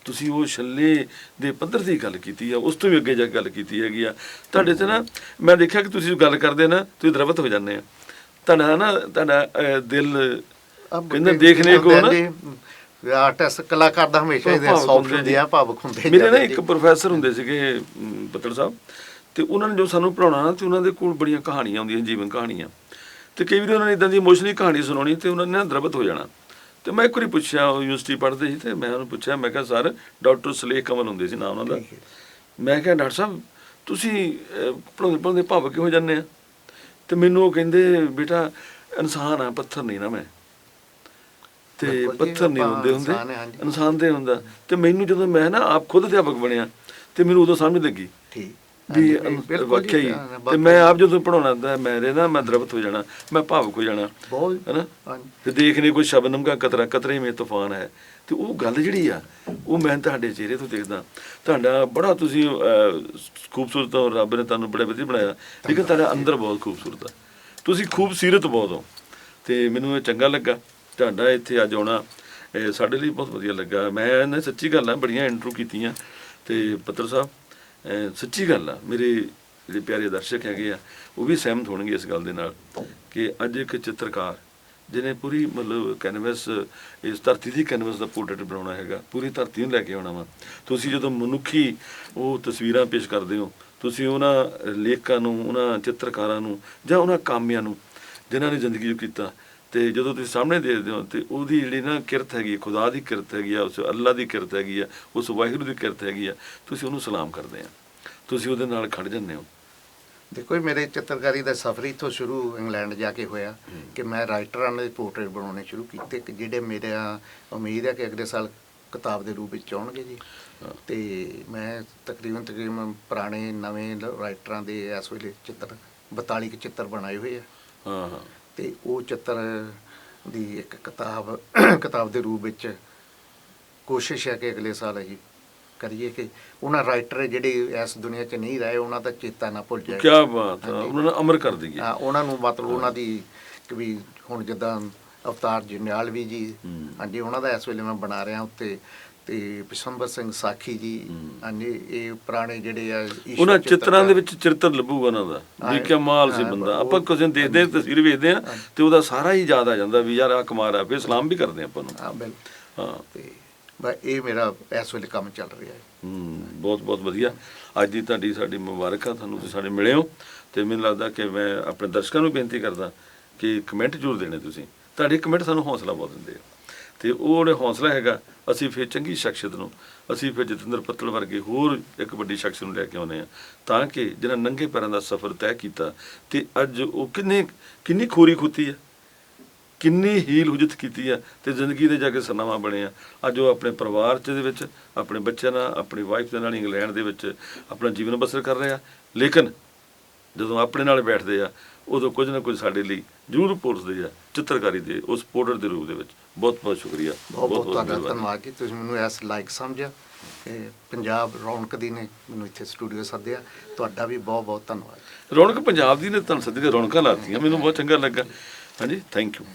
ਤੁਸੀਂ ਉਹ ਛੱਲੇ ਦੇ ਪੱਧਰ ਦੀ ਗੱਲ ਕੀਤੀ ਆ ਉਸ ਤੋਂ ਵੀ ਅੱਗੇ ਜਾ ਕੇ ਗੱਲ ਕੀਤੀ ਹੈਗੀ ਆ। ਤੁਹਾਡੇ ਤੇ ਨਾ ਮੈਂ ਦੇਖਿਆ ਕਿ ਤੁਸੀਂ ਗੱਲ ਕਰਦੇ ਨਾ ਤੁਸੀਂ ਦਰਵਤ ਹੋ ਜਾਂਦੇ ਆ। ਤੁਹਾਡਾ ਨਾ ਤੁਹਾਡਾ ਦਿਲ ਕਹਿੰਦੇ ਦੇਖਣੇ ਕੋ ਨਾ। ਆਰਟਿਸਟ ਕਲਾਕਾਰ ਦਾ ਹਮੇਸ਼ਾ ਹੀ ਭਾਵੁਕ ਸੌਫਟ ਹੁੰਦੇ ਆ ਭਾਵੁਕ ਹੁੰਦੇ ਮੇਰੇ ਨਾ ਇੱਕ। ਪ੍ਰੋਫੈਸਰ ਹੁੰਦੇ ਸੀਗੇ ਪੱਤਰ ਸਾਹਿਬ। ਤੇ ਉਹਨਾਂ ਨੇ ਜੋ ਸਾਨੂੰ ਪੜਾਉਣਾ ਨਾ ਤੇ ਉਹਨਾਂ ਦੇ ਕੋਲ ਬੜੀਆਂ ਕਹਾਣੀਆਂ ਹੁੰਦੀਆਂ ਜੀਵਨ ਕਹਾਣੀਆਂ। ਤੇ ਕਈ ਵਾਰੀ ਉਹਨਾਂ ਨੇ ਇਦਾਂ ਦੀ ਇਮੋਸ਼ਨਲ ਕਹਾਣੀ ਸੁਣਾਉਣੀ ਤੇ ਉਹਨਾਂ ਨੇ ਨਾ ਦਰਬਤ ਹੋ ਜਾਣਾ। ਤੇ ਮੈਂ ਇੱਕ ਵਾਰੀ ਪੁੱਛਿਆ ਉਹ ਯੂਨੀਵਰਸਿਟੀ ਪੜ੍ਹਦੇ ਸੀ ਤੇ ਮੈਂ ਉਹਨੂੰ ਪੁੱਛਿਆ ਮੈਂ ਕਿਹਾ ਸਰ ਡਾਕਟਰ ਸਲੇਖ ਕਮਲ ਹੁੰਦੇ ਸੀ ਨਾਮ ਉਹਨਾਂ ਦਾ। ਮੈਂ ਕਿਹਾ ਡਾਕਟਰ ਸਾਹਿਬ ਤੁਸੀਂ ਪੜ੍ਹਾਉਂਦੇ ਪੜ੍ਹਾਉਂਦੇ ਭਾਵਕ ਕਿਉਂ ਹੋ ਜਾਂਦੇ ਆ? ਤੇ ਮੈਨੂੰ ਉਹ ਕਹਿੰਦੇ ਬੇਟਾ ਇਨਸਾਨ ਆ ਪੱਥਰ ਨਹੀਂ ਨਾ ਮੈਂ। ਤੇ ਪੱਥਰ ਨਹੀਂ ਹੁੰਦੇ ਹੁੰਦੇ। ਇਨਸਾਨ ਦੇ ਹੁੰਦਾ। ਤੇ ਮੈਨੂੰ ਜਦੋਂ ਮੈਂ ਨਾ ਆਪ ਖੁਦ ਅਧਿਆਪਕ ਬਣਿਆ ਤੇ ਮੈਨੂੰ ਉਦੋਂ ਸਮਝ ਲੱਗੀ। ਠੀਕ। ਵੀ ਜੀ, ਹਾਂ, ਤੇ ਮੈਂ ਆਪ ਜਦੋਂ ਪੜਾਉਣਾ ਹੁੰਦਾ ਮੇਰੇ ਨਾ ਮੈਂ ਦਰਵਤ ਹੋ ਜਾਣਾ ਮੈਂ ਭਾਵੁਕ ਹੋ ਜਾਣਾ ਹੈਨਾ? ਤੇ ਦੇਖਨੇ ਕੋਈ ਸ਼ਬਨਮ ਦਾ ਕਤਰਾ ਕਤਰੇ ਮੇ ਤੂਫਾਨ ਹੈ। ਤੇ ਉਹ ਗੱਲ ਜਿਹੜੀ ਆ ਉਹ ਮੈਂ ਤੁਹਾਡੇ ਚਿਹਰੇ ਤੋਂ ਦੇਖਦਾ। ਤੁਹਾਡਾ ਬੜਾ ਤੁਸੀਂ ਖੂਬਸੂਰਤ ਹੋ ਰੱਬ ਨੇ ਤੁਹਾਨੂੰ ਬੜਾ ਵਧੀਆ ਬਣਾਇਆ। ਲੇਕਿਨ ਤੁਹਾਡਾ ਅੰਦਰ ਬਹੁਤ ਖੂਬਸੂਰਤ ਆ। ਤੁਸੀਂ ਖੂਬਸੂਰਤ ਬਹੁਤ ਹੋ। ਤੇ ਮੈਨੂੰ ਇਹ ਚੰਗਾ ਲੱਗਾ ਤੁਹਾਡਾ ਇੱਥੇ ਅੱਜ ਆਉਣਾ ਸਾਡੇ ਲਈ ਬਹੁਤ ਵਧੀਆ ਲੱਗਾ। ਮੈਂ ਸੱਚੀ ਗੱਲ ਆ ਬੜੀਆਂ ਇੰਟਰਵਿਊ ਕੀਤੀਆਂ। ਤੇ ਪੱਤਰ ਸਾਹਿਬ ਸੱਚੀ ਗੱਲ ਆ, ਮੇਰੇ ਜਿਹੜੇ ਪਿਆਰੇ ਦਰਸ਼ਕ ਹੈਗੇ ਆ, ਉਹ ਵੀ ਸਹਿਮਤ ਹੋਣਗੇ ਇਸ ਗੱਲ ਦੇ ਨਾਲ ਕਿ ਅੱਜ ਇੱਕ ਚਿੱਤਰਕਾਰ ਜਿਹਨੇ ਪੂਰੀ ਮਤਲਬ ਕੈਨਵਸ, ਇਸ ਧਰਤੀ ਦੀ ਕੈਨਵਸ ਦਾ ਪੋਰਟਰੇਟ ਬਣਾਉਣਾ ਹੈਗਾ, ਪੂਰੀ ਧਰਤੀ ਨੂੰ ਲੈ ਕੇ ਆਉਣਾ ਵਾ। ਤੁਸੀਂ ਜਦੋਂ ਮਨੁੱਖੀ ਉਹ ਤਸਵੀਰਾਂ ਪੇਸ਼ ਕਰਦੇ ਹੋ, ਤੁਸੀਂ ਉਹਨਾਂ ਲੇਖਕਾਂ ਨੂੰ, ਉਹਨਾਂ ਚਿੱਤਰਕਾਰਾਂ ਨੂੰ ਜਾਂ ਉਹਨਾਂ ਕਾਮਿਆਂ ਨੂੰ, ਜਿਨ੍ਹਾਂ ਨੇ ਜ਼ਿੰਦਗੀ 'ਚ ਕੀਤਾ ਤੇ ਜਦੋਂ ਤੁਸੀਂ ਸਾਹਮਣੇ ਦੇਖਦੇ ਹੋ ਤੇ ਉਹਦੀ ਜਿਹੜੀ ਨਾ ਕਿਰਤ ਹੈਗੀ ਖੁਦਾ ਦੀ ਕਿਰਤ ਹੈਗੀ ਆ ਉਸ ਅੱਲਾ ਦੀ ਕਿਰਤ ਹੈਗੀ ਆ ਉਸ ਵਾਹਿਗੁਰੂ ਦੀ ਕਿਰਤ ਹੈਗੀ ਆ ਤੁਸੀਂ ਉਹਨੂੰ ਸਲਾਮ ਕਰਦੇ ਆ। ਤੁਸੀਂ ਉਹਦੇ ਨਾਲ ਖੜ ਜਾਂਦੇ ਹੋ। ਦੇਖੋ ਜੀ, ਮੇਰੇ ਚਿੱਤਰਕਾਰੀ ਦਾ ਸਫ਼ਰ ਇੱਥੋਂ ਸ਼ੁਰੂ ਇੰਗਲੈਂਡ ਜਾ ਕੇ ਹੋਇਆ ਕਿ ਮੈਂ ਰਾਈਟਰਾਂ ਦੇ ਪੋਰਟਰੇਟ ਬਣਾਉਣੇ ਸ਼ੁਰੂ ਕੀਤੇ ਕਿ ਜਿਹੜੇ ਮੇਰਾ ਉਮੀਦ ਹੈ ਕਿ ਅਗਲੇ ਸਾਲ ਕਿਤਾਬ ਦੇ ਰੂਪ ਵਿੱਚ ਆਉਣਗੇ ਜੀ। ਤੇ ਮੈਂ ਤਕਰੀਬਨ ਤਕਰੀਬਨ ਪੁਰਾਣੇ ਨਵੇਂ ਰਾਈਟਰਾਂ ਦੇ ਇਸ ਵੇਲੇ ਚਿੱਤਰ 42 ਕੁ ਚਿੱਤਰ ਬਣਾਏ ਹੋਏ ਆ। ਹਾਂ ਹਾਂ। ਤੇ ਉਹ ਚਿੱਤਰ ਦੀ ਇੱਕ ਕਿਤਾਬ ਕਿਤਾਬ ਦੇ ਰੂਪ ਵਿੱਚ ਕੋਸ਼ਿਸ਼ ਹੈ ਕਿ ਅਗਲੇ ਸਾਲ ਅਸੀਂ ਕਰੀਏ ਕਿ ਉਹਨਾਂ ਰਾਈਟਰ ਜਿਹੜੇ ਇਸ ਦੁਨੀਆ 'ਚ ਨਹੀਂ ਰਹੇ ਉਹਨਾਂ ਦਾ ਚੇਤਾ ਨਾ ਭੁੱਲ ਜਾਏ। ਕੀ ਬਾਤ ਆ ਉਹਨਾਂ ਨੂੰ ਅਮਰ ਕਰ ਦਈਏ। ਹਾਂ, ਉਹਨਾਂ ਨੂੰ ਮਤਲਬ ਉਹਨਾਂ ਦੀ ਕਿ ਵੀ ਹੁਣ ਜਿੱਦਾਂ ਅਵਤਾਰ ਜੰਡਿਆਲ ਵੀ ਜੀ ਹੂੰ। ਹਾਂਜੀ ਉਹਨਾਂ ਦਾ ਇਸ ਵੇਲੇ ਮੈਂ ਬਣਾ ਰਿਹਾ ਉੱਤੇ ਤੇ ਪਿਸ਼ੰਬਰ ਸਿੰਘ ਸਾਖੀ ਜੀ। ਹਾਂਜੀ, ਇਹ ਪੁਰਾਣੇ ਜਿਹੜੇ ਆ ਉਹਨਾਂ ਚਿੱਤਰਾਂ ਦੇ। ਵਿੱਚ ਚਿੱਤਰ ਲੱਭੂਗਾ ਉਹਨਾਂ ਦਾ। ਵੀ ਕਮਾਲ ਸੀ ਬੰਦਾ। ਆਪਾਂ ਕਿਸੇ ਨੂੰ ਦੇਖਦੇ ਤਸਵੀਰ ਵੇਖਦੇ ਆ ਤੇ ਉਹਦਾ ਸਾਰਾ ਹੀ ਯਾਦ ਆ ਜਾਂਦਾ ਵੀ ਯਾਰ ਆ ਕਮਾਲ ਆ ਫਿਰ ਸਲਾਮ ਵੀ ਕਰਦੇ ਆਪਾਂ ਨੂੰ। ਹਾਂ ਬਿਲ ਹਾਂ। ਤੇ ਬਸ ਇਹ ਮੇਰਾ ਇਸ ਵੇਲੇ ਕੰਮ ਚੱਲ ਰਿਹਾ ਹੈ। ਹੂੰ ਬਹੁਤ ਬਹੁਤ ਵਧੀਆ। ਅੱਜ ਦੀ ਤੁਹਾਡੀ ਸਾਡੀ ਮੁਬਾਰਕ ਆ ਤੁਹਾਨੂੰ ਤੁਸੀਂ ਸਾਡੇ ਮਿਲੇ ਹੋ ਤੇ ਮੈਨੂੰ ਲੱਗਦਾ ਕਿ ਮੈਂ ਆਪਣੇ ਦਰਸ਼ਕਾਂ ਨੂੰ ਬੇਨਤੀ ਕਰਦਾ ਕਿ ਕਮੈਂਟ ਜ਼ਰੂਰ ਦੇਣੇ ਤੁਸੀਂ। ਤੁਹਾਡੇ ਕਮੈਂਟ ਸਾਨੂੰ ਹੌਸਲਾ ਬਹੁਤ ਦਿੰਦੇ ਆ। ਤੇ ਉਹ ਜਿਹੜੇ ਹੌਸਲਾ ਹੈਗਾ, ਅਸੀਂ ਫਿਰ ਚੰਗੀ ਸ਼ਖਸੀਅਤ ਨੂੰ, ਅਸੀਂ ਫਿਰ ਜਤਿੰਦਰ ਪੱਤਲ ਵਰਗੇ ਹੋਰ ਇੱਕ ਵੱਡੀ ਸ਼ਖਸੀਅਤ ਨੂੰ ਲੈ ਕੇ ਆਉਨੇ ਆ ਤਾਂ ਕਿ ਜਿਹਨਾਂ ਨੰਗੇ ਪੈਰਾਂ ਦਾ ਸਫ਼ਰ ਤੈਅ ਕੀਤਾ, ਤੇ ਅੱਜ ਉਹ ਕਿੰਨੇ, ਕਿੰਨੀ ਖੋਰੀ ਖੁੱਤੀ ਆ, ਕਿੰਨੀ ਹੀਲ ਹੁਜਤ ਕੀਤੀ ਆ, ਤੇ ਜ਼ਿੰਦਗੀ ਦੇ ਜਾ ਕੇ ਸਰਨਾਮਾ ਬਣੇ ਆ। ਅੱਜ ਉਹ ਆਪਣੇ ਪਰਿਵਾਰ ਚ ਦੇ ਵਿੱਚ, ਆਪਣੇ ਬੱਚਿਆਂ ਨਾਲ, ਆਪਣੀ ਵਾਈਫ ਦੇ ਨਾਲ ਇੰਗਲੈਂਡ ਦੇ ਵਿੱਚ ਆਪਣਾ ਜੀਵਨ ਬਸਰ ਕਰ ਰਹੇ। ਆ ਲੇਕਿਨ ਜਦੋਂ ਆਪਣੇ ਨਾਲ ਬੈਠਦੇ ਆ, ਉਦੋਂ ਕੁਝ ਨਾ ਕੁਝ ਸਾਡੇ ਲਈ ਜ਼ਰੂਰ ਪੁੱਛਦੇ ਆ, ਚਿੱਤਰਕਾਰੀ ਦੇ, ਉਸ ਪੋਰਟਰ ਦੇ ਰੂਪ ਦੇ ਵਿੱਚ। ਬਹੁਤ ਬਹੁਤ ਸ਼ੁਕਰੀਆ। ਬਹੁਤ ਬਹੁਤ ਤੁਹਾਡਾ। ਧੰਨਵਾਦ। ਜੀ। ਤੁਸੀਂ ਮੈਨੂੰ ਇਸ ਲਾਇਕ ਸਮਝਿਆ ਕਿ ਪੰਜਾਬ ਰੌਣਕ ਦੀ ਨੇ ਮੈਨੂੰ ਇੱਥੇ ਸਟੂਡੀਓ ਸੱਦਿਆ। ਤੁਹਾਡਾ ਵੀ ਬਹੁਤ ਬਹੁਤ ਧੰਨਵਾਦ। ਰੌਣਕ ਪੰਜਾਬ ਦੀ ਨੇ ਤੁਹਾਨੂੰ ਸੱਦੇ ਰੌਣਕਾਂ ਲਾਤੀਆਂ। ਮੈਨੂੰ ਬਹੁਤ ਚੰਗਾ ਲੱਗਾ। ਹਾਂਜੀ ਥੈਂਕ ਯੂ